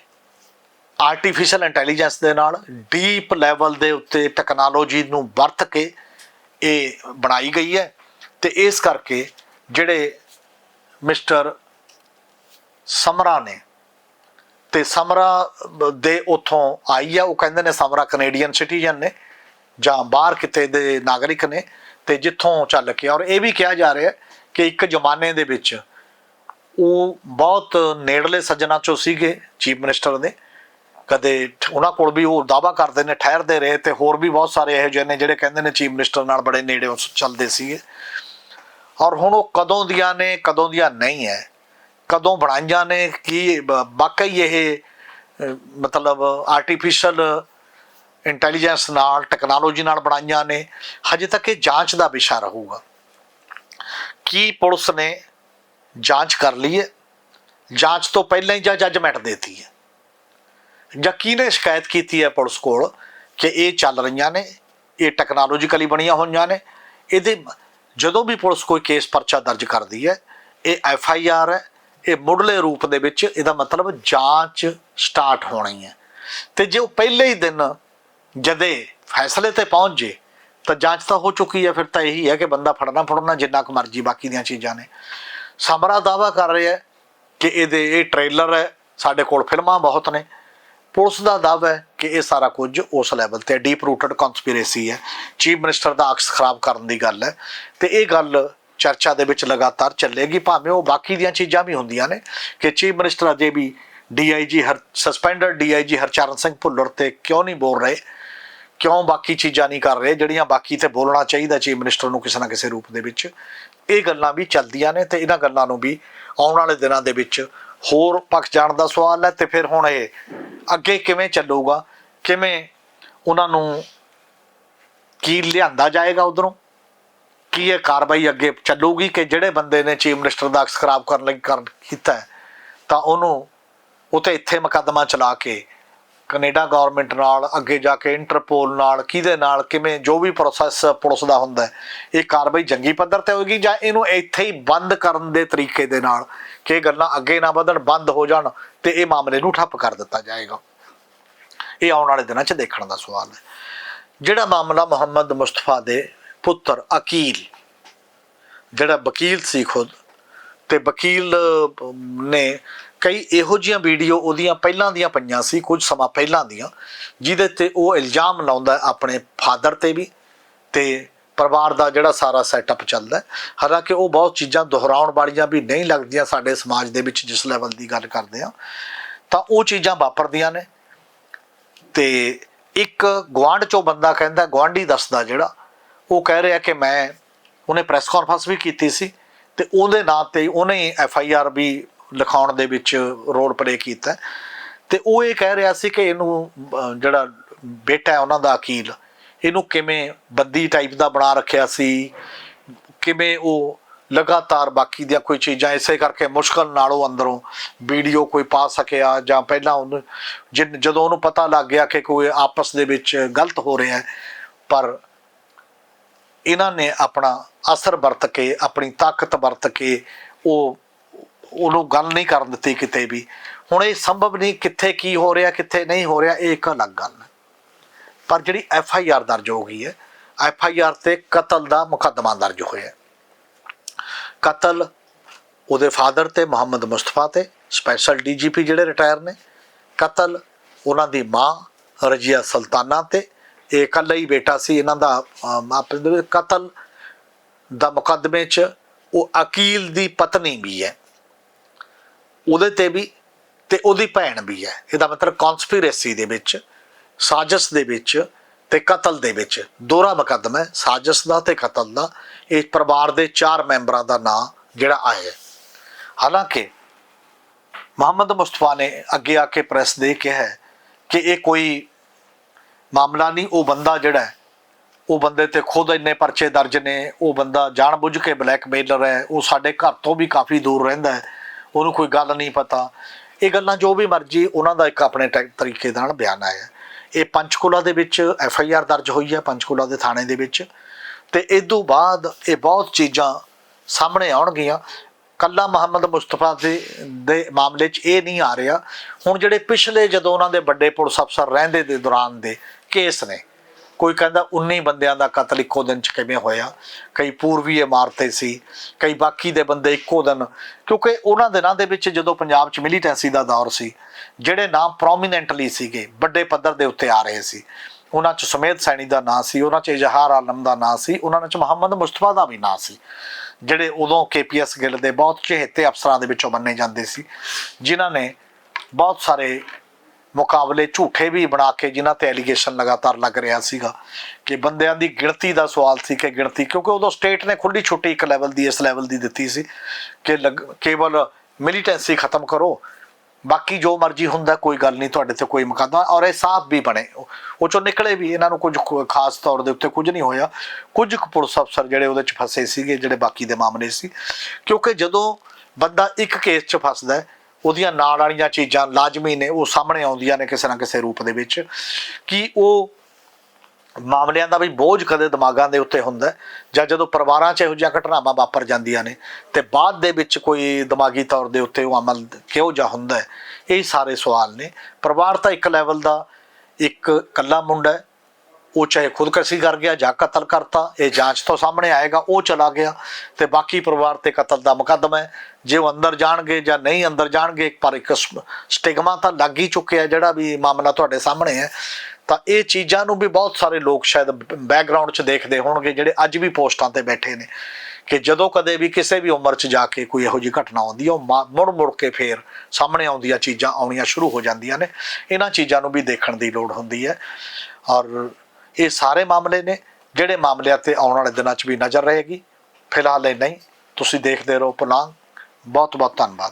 ਆਰਟੀਫੀਸ਼ੀਅਲ ਇੰਟੈਲੀਜੈਂਸ ਦੇ ਨਾਲ ਡੀਪ ਲੈਵਲ ਦੇ ਉੱਤੇ ਟੈਕਨੋਲੋਜੀ ਨੂੰ ਵਰਤ ਕੇ ਇਹ ਬਣਾਈ ਗਈ ਹੈ ਤੇ ਇਸ ਕਰਕੇ ਜਿਹੜੇ ਮਿਸਟਰ ਸਮਰਾ ਨੇ ਤੇ ਸਮਰਾ ਦੇ ਉਥੋਂ ਆਈ ਆ, ਉਹ ਕਹਿੰਦੇ ਨੇ ਸਮਰਾ ਕੈਨੇਡੀਅਨ ਸਿਟੀਜ਼ਨ ਨੇ। ਜਾਂ ਬਾਹਰ ਕਿਤੇ ਦੇ ਨਾਗਰਿਕ ਨੇ ਤੇ ਜਿੱਥੋਂ ਚੱਲ ਕੇ ਔਰ ਇਹ ਵੀ ਕਿਹਾ ਜਾ ਰਿਹਾ ਕਿ ਇੱਕ ਜ਼ਮਾਨੇ ਦੇ ਵਿੱਚ ਉਹ ਬਹੁਤ ਨੇੜਲੇ ਸੱਜਣਾ ਚੋਂ ਸੀਗੇ ਚੀਫ ਮਿਨਿਸਟਰ ਦੇ ਕਦੇ ਉਹਨਾਂ ਕੋਲ ਵੀ ਉਹ ਦਾਵਾ ਕਰਦੇ ਨੇ, ਠਹਿਰਦੇ ਰਹੇ ਤੇ ਹੋਰ ਵੀ ਬਹੁਤ ਸਾਰੇ ਇਹੋ ਜਿਹੇ ਨੇ ਜਿਹੜੇ ਕਹਿੰਦੇ ਨੇ ਚੀਫ ਮਿਨਿਸਟਰ ਨਾਲ ਬੜੇ ਨੇੜੇ ਚੱਲਦੇ ਸੀਗੇ। ਔਰ ਹੁਣ ਉਹ ਕਦੋਂ ਦੀਆਂ ਨੇ, ਕਦੋਂ ਦੀਆਂ ਨਹੀਂ ਹੈ। ਕਦੋਂ ਬਣਾਈਆਂ ਨੇ, ਕੀ ਬ- ਵਾਕਈ ਇਹ ਮਤਲਬ ਆਰਟੀਫੀਸ਼ੀਅਲ ਇੰਟੈਲੀਜੈਂਸ ਨਾਲ ਟੈਕਨੋਲੋਜੀ ਨਾਲ ਬਣਾਈਆਂ ਨੇ, ਹਜੇ ਤੱਕ ਇਹ ਜਾਂਚ ਦਾ ਵਿਸ਼ਾ ਰਹੂਗਾ। ਕੀ ਪੁਲਿਸ ਨੇ ਜਾਂਚ ਕਰ ਲਈ ਹੈ? ਜਾਂਚ ਤੋਂ ਪਹਿਲਾਂ ਹੀ ਜਾਂ ਜੱਜਮੈਂਟ ਦੇਤੀ ਹੈ? ਜਾਂ ਕਿਹਨੇ ਸ਼ਿਕਾਇਤ ਕੀਤੀ ਹੈ ਪੁਲਿਸ ਕੋਲ ਕਿ ਇਹ ਚੱਲ ਰਹੀਆਂ ਨੇ, ਇਹ ਟੈਕਨੋਲੋਜੀਕਲੀ ਬਣੀਆਂ ਹੋਈਆਂ ਨੇ? ਇਹਦੇ ਜਦੋਂ ਵੀ ਪੁਲਿਸ ਕੋਈ ਕੇਸ ਪਰਚਾ ਦਰਜ ਕਰਦੀ ਹੈ, ਇਹ ਐਫ ਆਈ ਆਰ ਹੈ, ਇਹ ਮੁੱਢਲੇ ਰੂਪ ਦੇ ਵਿੱਚ ਇਹਦਾ ਮਤਲਬ ਜਾਂਚ ਸਟਾਰਟ ਹੋਣੀ ਹੈ। ਤੇ ਜੇ ਉਹ ਪਹਿਲੇ ਹੀ ਦਿਨ ਜਦੇ ਫੈਸਲੇ ਤੇ ਪਹੁੰਚ ਜੇ, ਤਾਂ ਜਾਂਚ ਤਾਂ ਹੋ ਚੁੱਕੀ ਹੈ, ਫਿਰ ਤਾਂ ਇਹੀ ਹੈ ਕਿ ਬੰਦਾ ਫੜਨਾ ਫੜਨਾ ਜਿੰਨਾ ਕੁ ਮਰਜ਼ੀ ਬਾਕੀ ਦੀਆਂ ਚੀਜ਼ਾਂ ਨੇ। ਸਮਰਾ ਦਾਵਾ ਕਰ ਰਿਹਾ ਹੈ ਕਿ ਇਹਦੇ ਇਹ ਟ੍ਰੇਲਰ ਹੈ, ਸਾਡੇ ਕੋਲ ਫਿਲਮਾਂ ਬਹੁਤ ਨੇ। ਪੁਲਿਸ ਦਾ ਦਾਅਵਾ ਹੈ ਕਿ ਇਹ ਸਾਰਾ ਕੁਝ ਉਸ ਲੈਵਲ ਤੇ ਡੀਪ ਰੂਟਡ ਕਨਸਪੀਰੇਸੀ ਹੈ। ਚੀਫ ਮਿਨਿਸਟਰ ਦਾ ਅਕਸ ਖਰਾਬ ਕਰਨ ਦੀ ਗੱਲ ਹੈ ਤੇ ਇਹ ਗੱਲ ਚਰਚਾ ਦੇ ਵਿੱਚ ਲਗਾਤਾਰ ਚੱਲੇਗੀ, ਭਾਵੇਂ ਉਹ ਬਾਕੀ ਦੀਆਂ ਚੀਜ਼ਾਂ ਵੀ ਹੁੰਦੀਆਂ ਨੇ ਕਿ ਚੀਫ ਮਿਨਿਸਟਰ ਅਜੇ ਵੀ ਡੀਆਈਜੀ ਹਰ ਸਸਪੈਂਡਡ ਡੀਆਈਜੀ ਹਰਚਰਨ ਸਿੰਘ ਭੁੱਲਰ ਤੇ ਕਿਉਂ ਨਹੀਂ ਬੋਲ ਰਹੇ? ਕਿਉਂ ਬਾਕੀ ਚੀਜ਼ਾਂ ਨਹੀਂ ਕਰ ਰਹੇ? ਜਿਹੜੀਆਂ ਬਾਕੀ ਤੇ ਬੋਲਣਾ ਚਾਹੀਦਾ ਚੀਫ ਮਿਨਿਸਟਰ ਨੂੰ ਕਿਸੇ ਨਾ ਕਿਸੇ ਰੂਪ ਦੇ ਵਿੱਚ। ਇਹ ਗੱਲਾਂ ਵੀ ਚੱਲਦੀਆਂ ਨੇ ਤੇ ਇਹਨਾਂ ਗੱਲਾਂ ਨੂੰ ਵੀ ਆਉਣ ਵਾਲੇ ਦਿਨਾਂ ਦੇ ਵਿੱਚ ਹੋਰ ਪੱਖ ਜਾਣ ਦਾ ਸਵਾਲ ਹੈ ਤੇ ਫਿਰ ਹੁਣ ਇਹ ਅੱਗੇ ਕਿਵੇਂ ਚੱਲੂਗਾ? ਕਿਵੇਂ ਉਹਨਾਂ ਨੂੰ ਕੀ ਲਿਆਂਦਾ ਜਾਏਗਾ ਉਧਰੋਂ? ਕੀ ਇਹ ਕਾਰਵਾਈ ਅੱਗੇ ਚੱਲੂਗੀ ਕਿ ਜਿਹੜੇ ਬੰਦੇ ਨੇ ਚੀਫ ਮਿਨਿਸਟਰ ਦਾ ਅਕਸ ਖਰਾਬ ਕਰਨ ਲਈ ਕਰ ਕੀਤਾ ਤਾਂ ਉਹਨੂੰ ਉਤੇ ਇੱਥੇ ਮੁਕੱਦਮਾ ਚਲਾ ਕੇ ਕੈਨੇਡਾ ਗਵਰਨਮੈਂਟ ਨਾਲ, ਅੱਗੇ ਜਾ ਕੇ ਇੰਟਰਪੋਲ ਨਾਲ, ਕਿਹਦੇ ਨਾਲ, ਕਿਵੇਂ, ਜੋ ਵੀ ਪ੍ਰੋਸੈਸ ਪੁਲਿਸ ਦਾ ਹੁੰਦਾ ਇਹ ਕਾਰਵਾਈ ਜੰਗੀ ਪੱਧਰ ਤੇ ਹੋਏਗੀ ਜਾਂ ਇਹਨੂੰ ਇੱਥੇ ਹੀ ਬੰਦ ਕਰਨ ਦੇ ਤਰੀਕੇ ਦੇ ਨਾਲ ਕਿ ਇਹ ਗੱਲਾਂ ਅੱਗੇ ਨਾ ਵਧਣ, ਬੰਦ ਹੋ ਜਾਣ ਤੇ ਇਹ ਮਾਮਲੇ ਨੂੰ ਠੱਪ ਕਰ ਦਿੱਤਾ ਜਾਏਗਾ। ਇਹ ਆਉਣ ਵਾਲੇ ਦਿਨਾਂ 'ਚ ਦੇਖਣ ਦਾ ਸਵਾਲ ਹੈ। ਜਿਹੜਾ ਮਾਮਲਾ ਮੁਹੰਮਦ ਮੁਸਤਫਾ ਦੇ ਪੁੱਤਰ ਅਕੀਲ, ਜਿਹੜਾ ਵਕੀਲ ਸੀ ਖੁਦ ਤੇ ਵਕੀਲ ਨੇ ਕਈ ਇਹੋ ਜੀਆਂ ਵੀਡੀਓ ਉਹਦੀਆਂ ਪਹਿਲਾਂ ਦੀਆਂ ਪਈਆਂ ਸੀ, ਕੁਝ ਸਮਾਂ ਪਹਿਲਾਂ ਦੀਆਂ, ਜਿਹਦੇ ਤੇ ਉਹ ਇਲਜ਼ਾਮ ਲਾਉਂਦਾ ਆਪਣੇ ਫਾਦਰ ਤੇ ਵੀ ਤੇ ਪਰਿਵਾਰ ਦਾ ਜਿਹੜਾ ਸਾਰਾ ਸੈਟਅਪ ਚੱਲਦਾ ਹਾਲਾਂਕਿ ਉਹ ਬਹੁਤ ਚੀਜ਼ਾਂ ਦੁਹਰਾਉਣ ਵਾਲੀਆਂ ਵੀ ਨਹੀਂ ਲੱਗਦੀਆਂ ਸਾਡੇ ਸਮਾਜ ਦੇ ਵਿੱਚ ਜਿਸ ਲੈਵਲ ਦੀ ਗੱਲ ਕਰਦੇ ਆ ਤਾਂ ਉਹ ਚੀਜ਼ਾਂ ਵਾਪਰਦੀਆਂ ਨੇ ਤੇ ਇੱਕ ਗਵਾਂਢ ਚੋਂ ਬੰਦਾ ਕਹਿੰਦਾ ਗਵਾਂਢੀ ਦੱਸਦਾ ਜਿਹੜਾ, ਉਹ ਕਹਿ ਰਿਹਾ ਕਿ ਮੈਂ, ਉਹਨੇ ਪ੍ਰੈਸ ਕਾਨਫਰੰਸ ਵੀ ਕੀਤੀ ਸੀ ਤੇ ਉਹਦੇ ਨਾਂ ਤੇ ਉਹਨੇ ਐਫ ਆਈ ਆਰ ਵੀ ਲਿਖਾਉਣ ਦੇ ਵਿੱਚ ਰੋਲ ਪਲੇ ਕੀਤਾ। ਤੇ ਉਹ ਇਹ ਕਹਿ ਰਿਹਾ ਸੀ ਕਿ ਇਹਨੂੰ ਜਿਹੜਾ ਬੇਟਾ ਹੈ ਉਹਨਾਂ ਦਾ ਅਕੀਲ, ਇਹਨੂੰ ਕਿਵੇਂ ਬੱਦੀ ਟਾਈਪ ਦਾ ਬਣਾ ਰੱਖਿਆ ਸੀ, ਕਿਵੇਂ ਉਹ ਲਗਾਤਾਰ ਬਾਕੀ ਦੀਆਂ ਕੋਈ ਚੀਜ਼ਾਂ ਇਸੇ ਕਰਕੇ ਮੁਸ਼ਕਲ ਨਾਲ ਉਹ ਅੰਦਰੋਂ ਵੀਡੀਓ ਕੋਈ ਪਾ ਸਕਿਆ ਜਾਂ ਪਹਿਲਾਂ ਉਹਨੂੰ, ਜਿਨ- ਜਦੋਂ ਉਹਨੂੰ ਪਤਾ ਲੱਗ ਗਿਆ ਕਿ ਕੋਈ ਆਪਸ ਦੇ ਵਿੱਚ ਗਲਤ ਹੋ ਰਿਹਾ ਪਰ ਇਹਨਾਂ ਨੇ ਆਪਣਾ ਅਸਰ ਵਰਤ ਕੇ, ਆਪਣੀ ਤਾਕਤ ਵਰਤ ਕੇ ਉਹ ਉਹਨੂੰ ਗੱਲ ਨਹੀਂ ਕਰਨ ਦਿੱਤੀ ਕਿਤੇ ਵੀ। ਹੁਣ ਇਹ ਸੰਭਵ ਨਹੀਂ ਕਿੱਥੇ ਕੀ ਹੋ ਰਿਹਾ, ਕਿੱਥੇ ਨਹੀਂ ਹੋ ਰਿਹਾ, ਇਹ ਇੱਕ ਅਲੱਗ ਗੱਲ ਹੈ। ਪਰ ਜਿਹੜੀ ਐਫ ਆਈ ਆਰ ਦਰਜ ਹੋ ਗਈ ਹੈ, ਐਫ ਆਈ ਆਰ ਤੇ ਕਤਲ ਦਾ ਮੁਕੱਦਮਾ ਦਰਜ ਹੋਇਆ ਕਤਲ ਉਹਦੇ ਫਾਦਰ ਤੇ ਮੁਹੰਮਦ ਮੁਸਤਫਾ ਤੇ, ਸਪੈਸ਼ਲ ਡੀਜੀਪੀ ਜਿਹੜੇ ਰਿਟਾਇਰ ਨੇ। ਕਤਲ ਉਹਨਾਂ ਦੀ ਮਾਂ ਰਜੀਆ ਸੁਲਤਾਨਾ ਤੇ, ਇਹ ਇਕੱਲਾ ਹੀ ਬੇਟਾ ਸੀ, ਇਹਨਾਂ ਦਾ ਆਪਣੇ ਕਤਲ ਦਾ ਮੁਕੱਦਮੇ 'ਚ ਉਹ ਅਕੀਲ ਦੀ ਪਤਨੀ ਵੀ ਹੈ। ਉਹਦੇ ਤੇ ਵੀ ਤੇ ਉਹਦੀ ਭੈਣ ਵੀ ਹੈ। ਇਹਦਾ ਮਤਲਬ ਕਨਸਪੀਰੇਸੀ ਦੇ ਵਿੱਚ, ਸਾਜ਼ਿਸ਼ ਦੇ ਵਿੱਚ ਤੇ ਕਤਲ ਦੇ ਵਿੱਚ। ਦੋਹਰਾ ਮੁਕੱਦਮਾ ਹੈ, ਸਾਜ਼ਿਸ਼ ਦਾ ਤੇ ਕਤਲ ਦਾ। ਇਹ ਪਰਿਵਾਰ ਦੇ ਚਾਰ ਮੈਂਬਰਾਂ ਦਾ ਨਾਂ ਜਿਹੜਾ ਆਇਆ ਹਾਲਾਂਕਿ ਮੁਹੰਮਦ ਮੁਸਤਫਾ ਨੇ ਅੱਗੇ ਆ ਕੇ ਪ੍ਰੈਸ ਦੇ ਕਿਹਾ ਹੈ ਕਿ ਇਹ ਕੋਈ ਮਾਮਲਾ ਨਹੀਂ, ਉਹ ਬੰਦਾ ਜਿਹੜਾ ਉਹ ਬੰਦੇ ਤੇ ਖੁਦ ਇੰਨੇ ਪਰਚੇ ਦਰਜ ਨੇ, ਉਹ ਬੰਦਾ ਜਾਣਬੁੱਝ ਕੇ ਬਲੈਕਮੇਲਰ ਹੈ, ਉਹ ਸਾਡੇ ਘਰ ਤੋਂ ਵੀ ਕਾਫੀ ਦੂਰ ਰਹਿੰਦਾ ਹੈ। ਉਹਨੂੰ ਕੋਈ ਗੱਲ ਨਹੀਂ ਪਤਾ। ਇਹ ਗੱਲਾਂ ਜੋ ਵੀ ਮਰਜ਼ੀ, ਉਹਨਾਂ ਦਾ ਇੱਕ ਆਪਣੇ ਟੈ- ਤਰੀਕੇ ਨਾਲ ਬਿਆਨ ਆਇਆ। ਇਹ ਪੰਚਕੂਲਾ ਦੇ ਵਿੱਚ ਐਫ ਆਈ ਆਰ ਦਰਜ ਹੋਈ ਹੈ, ਪੰਚਕੂਲਾ ਦੇ ਥਾਣੇ ਦੇ ਵਿੱਚ। ਤੇ ਇਸ ਤੋਂ ਬਾਅਦ ਇਹ ਬਹੁਤ ਚੀਜ਼ਾਂ ਸਾਹਮਣੇ ਆਉਣਗੀਆਂ। ਕੱਲਾ ਮੁਹੰਮਦ ਮੁਸਤਫਾ ਦੇ ਦੇ ਮਾਮਲੇ 'ਚ ਇਹ ਨਹੀਂ ਆ ਰਿਹਾ। ਹੁਣ ਜਿਹੜੇ ਪਿਛਲੇ ਜਦੋਂ ਉਹਨਾਂ ਦੇ ਵੱਡੇ ਪੁਲਿਸ ਅਫਸਰ ਰਹਿੰਦੇ ਦੇ ਦੌਰਾਨ ਦੇ ਕੇਸ ਨੇ ਕੋਈ ਕਹਿੰਦਾ 19 ਬੰਦਿਆਂ ਦਾ ਕਤਲ ਇੱਕੋ ਦਿਨ 'ਚ ਕਿਵੇਂ ਹੋਇਆ? ਕਈ ਪੂਰਬੀ ਇਮਾਰਤੇ ਸੀ, ਕਈ ਬਾਕੀ ਦੇ ਬੰਦੇ ਇੱਕੋ ਦਿਨ, ਕਿਉਂਕਿ ਉਹਨਾਂ ਦਿਨਾਂ ਦੇ ਵਿੱਚ ਜਦੋਂ ਪੰਜਾਬ 'ਚ ਮਿਲੀਟੈਂਸੀ ਦਾ ਦੌਰ ਸੀ, ਜਿਹੜੇ ਨਾਮ ਪ੍ਰੋਮੀਨੈਂਟਲੀ ਸੀਗੇ, ਵੱਡੇ ਪੱਧਰ ਦੇ ਉੱਤੇ ਆ ਰਹੇ ਸੀ, ਉਹਨਾਂ 'ਚ ਸੁਮੇਧ ਸੈਣੀ ਦਾ ਨਾਂ ਸੀ, ਉਹਨਾਂ 'ਚ ਇਜ਼ਹਾਰ ਆਲਮ ਦਾ ਨਾਂ ਸੀ, ਉਹਨਾਂ 'ਚ ਮੁਹੰਮਦ ਮੁਸਤਫਾ ਦਾ ਵੀ ਨਾਂ ਸੀ, ਜਿਹੜੇ ਉਦੋਂ ਕੇਪੀਐਸ ਗਿੱਲ ਦੇ ਬਹੁਤ ਚਹੇਤੇ ਅਫਸਰਾਂ ਦੇ ਵਿੱਚੋਂ ਮੰਨੇ ਜਾਂਦੇ ਸੀ, ਜਿਨ੍ਹਾਂ ਨੇ ਬਹੁਤ ਸਾਰੇ ਮੁਕਾਬਲੇ ਝੂਠੇ ਵੀ ਬਣਾ ਕੇ ਜਿਨ੍ਹਾਂ ਤੇ ਐਲੀਗੇਸ਼ਨ ਲਗਾਤਾਰ ਲੱਗ ਰਿਹਾ ਸੀਗਾ ਕਿ ਬੰਦਿਆਂ ਦੀ ਗਿਣਤੀ ਦਾ ਸਵਾਲ ਸੀ ਕਿ ਗਿਣਤੀ, ਕਿਉਂਕਿ ਉਦੋਂ ਸਟੇਟ ਨੇ ਖੁੱਲੀ ਛੁੱਟੀ ਇੱਕ ਲੈਵਲ ਦੀ, ਇਸ ਲੈਵਲ ਦੀ ਦਿੱਤੀ ਸੀ ਕਿ ਲਗ- ਕੇਵਲ ਮਿਲੀਟੈਂਸੀ ਖਤਮ ਕਰੋ, ਬਾਕੀ ਜੋ ਮਰਜ਼ੀ ਹੁੰਦਾ ਕੋਈ ਗੱਲ ਨਹੀਂ, ਤੁਹਾਡੇ ਤੇ ਕੋਈ ਮੁਕੱਦਮਾ, ਔਰ ਇਹ ਸਾਫ਼ ਵੀ ਬਣੇ। ਉਹ ਚੋਂ ਨਿਕਲੇ ਵੀ, ਇਹਨਾਂ ਨੂੰ ਕੁਝ ਖ- ਖਾਸ ਤੌਰ ਦੇ ਉੱਤੇ ਕੁਝ ਨਹੀਂ ਹੋਇਆ। ਕੁਝ ਕੁ ਪੁਲਿਸ ਅਫਸਰ ਜਿਹੜੇ ਉਹਦੇ ਚ ਫਸੇ ਸੀਗੇ, ਜਿਹੜੇ ਬਾਕੀ ਦੇ ਮਾਮਲੇ ਸੀ। ਕਿਉਂਕਿ ਜਦੋਂ ਬੰਦਾ ਇੱਕ ਕੇਸ 'ਚ ਫਸਦਾ ਹੈ ਉਹਦੀਆਂ ਨਾਲ ਵਾਲੀਆਂ ਚੀਜ਼ਾਂ ਲਾਜ਼ਮੀ ਨੇ, ਉਹ ਸਾਹਮਣੇ ਆਉਂਦੀਆਂ ਨੇ ਕਿਸੇ ਨਾ ਕਿਸੇ ਰੂਪ ਦੇ ਵਿੱਚ, ਕਿ ਉਹ ਮਾਮਲਿਆਂ ਦਾ ਵੀ ਬੋਝ ਕਦੇ ਦਿਮਾਗਾਂ ਦੇ ਉੱਤੇ ਹੁੰਦਾ ਜਾਂ ਜਦੋਂ ਪਰਿਵਾਰਾਂ 'ਚ ਇਹੋ ਜਿਹੀਆਂ ਘਟਨਾਵਾਂ ਵਾਪਰ ਜਾਂਦੀਆਂ ਨੇ, ਤੇ ਬਾਅਦ ਦੇ ਵਿੱਚ ਕੋਈ ਦਿਮਾਗੀ ਤੌਰ ਦੇ ਉੱਤੇ ਉਹ ਅਮਲ ਕਿਉਂ ਜਾ ਹੁੰਦਾ ਇਹ ਸਾਰੇ ਸਵਾਲ ਨੇ। ਪਰਿਵਾਰ ਤਾਂ ਇੱਕ ਲੈਵਲ ਦਾ ਇੱਕ ਕੱਲਾ ਮੁੰਡਾ ਉਹ ਚਾਹੇ ਖੁਦਕਸ਼ੀ ਕਰ ਗਿਆ ਜਾਂ ਕਤਲ ਕਰਤਾ, ਇਹ ਜਾਂਚ ਤੋਂ ਸਾਹਮਣੇ ਆਏਗਾ, ਉਹ ਚਲਾ ਗਿਆ ਤੇ ਬਾਕੀ ਪਰਿਵਾਰ ਤੇ ਕਤਲ ਦਾ ਮੁਕੱਦਮਾ ਹੈ। ਜੇ ਉਹ ਅੰਦਰ ਜਾਣਗੇ ਜਾਂ ਨਹੀਂ ਅੰਦਰ ਜਾਣਗੇ, ਪਰ ਇੱਕ ਸ- ਸਟਿਗਮਾ ਤਾਂ ਲੱਗ ਹੀ ਚੁੱਕਿਆ ਜਿਹੜਾ ਵੀ ਮਾਮਲਾ ਤੁਹਾਡੇ ਸਾਹਮਣੇ ਹੈ। ਤਾਂ ਇਹ ਚੀਜ਼ਾਂ ਨੂੰ ਵੀ ਬਹੁਤ ਸਾਰੇ ਲੋਕ ਸ਼ਾਇਦ ਬੈਕਗ੍ਰਾਉਂਡ 'ਚ ਦੇਖਦੇ ਹੋਣਗੇ, ਜਿਹੜੇ ਅੱਜ ਵੀ ਪੋਸਟਾਂ ਤੇ ਬੈਠੇ ਨੇ ਕਿ ਜਦੋਂ ਕਦੇ ਵੀ ਕਿਸੇ ਵੀ ਉਮਰ 'ਚ ਜਾ ਕੇ ਕੋਈ ਇਹੋ ਜਿਹੀ ਘਟਨਾ ਆਉਂਦੀ ਹੈ, ਉਹ ਮਾ- ਮੁੜ ਮੁੜ ਕੇ ਫੇਰ ਸਾਹਮਣੇ ਆਉਂਦੀਆਂ ਚੀਜ਼ਾਂ ਆਉਣੀਆਂ ਸ਼ੁਰੂ ਹੋ ਜਾਂਦੀਆਂ ਨੇ। ਇਹਨਾਂ ਚੀਜ਼ਾਂ ਨੂੰ ਵੀ ਦੇਖਣ ਦੀ ਲੋੜ ਹੁੰਦੀ ਹੈ। ਔਰ ਇਹ ਸਾਰੇ ਮਾਮਲੇ ਨੇ, ਜਿਹੜੇ ਮਾਮਲਿਆਂ ਤੇ ਆਉਣ ਵਾਲੇ ਦਿਨਾਂ 'ਚ ਵੀ ਨਜ਼ਰ ਰਹੇਗੀ। ਫਿਲਹਾਲ ਇਹ ਨਹੀਂ। ਤੁਸੀਂ ਦੇਖਦੇ ਰਹੋ ਪੁਲਾਂਗ। ਬਹੁਤ ਬਹੁਤ ਧੰਨਵਾਦ।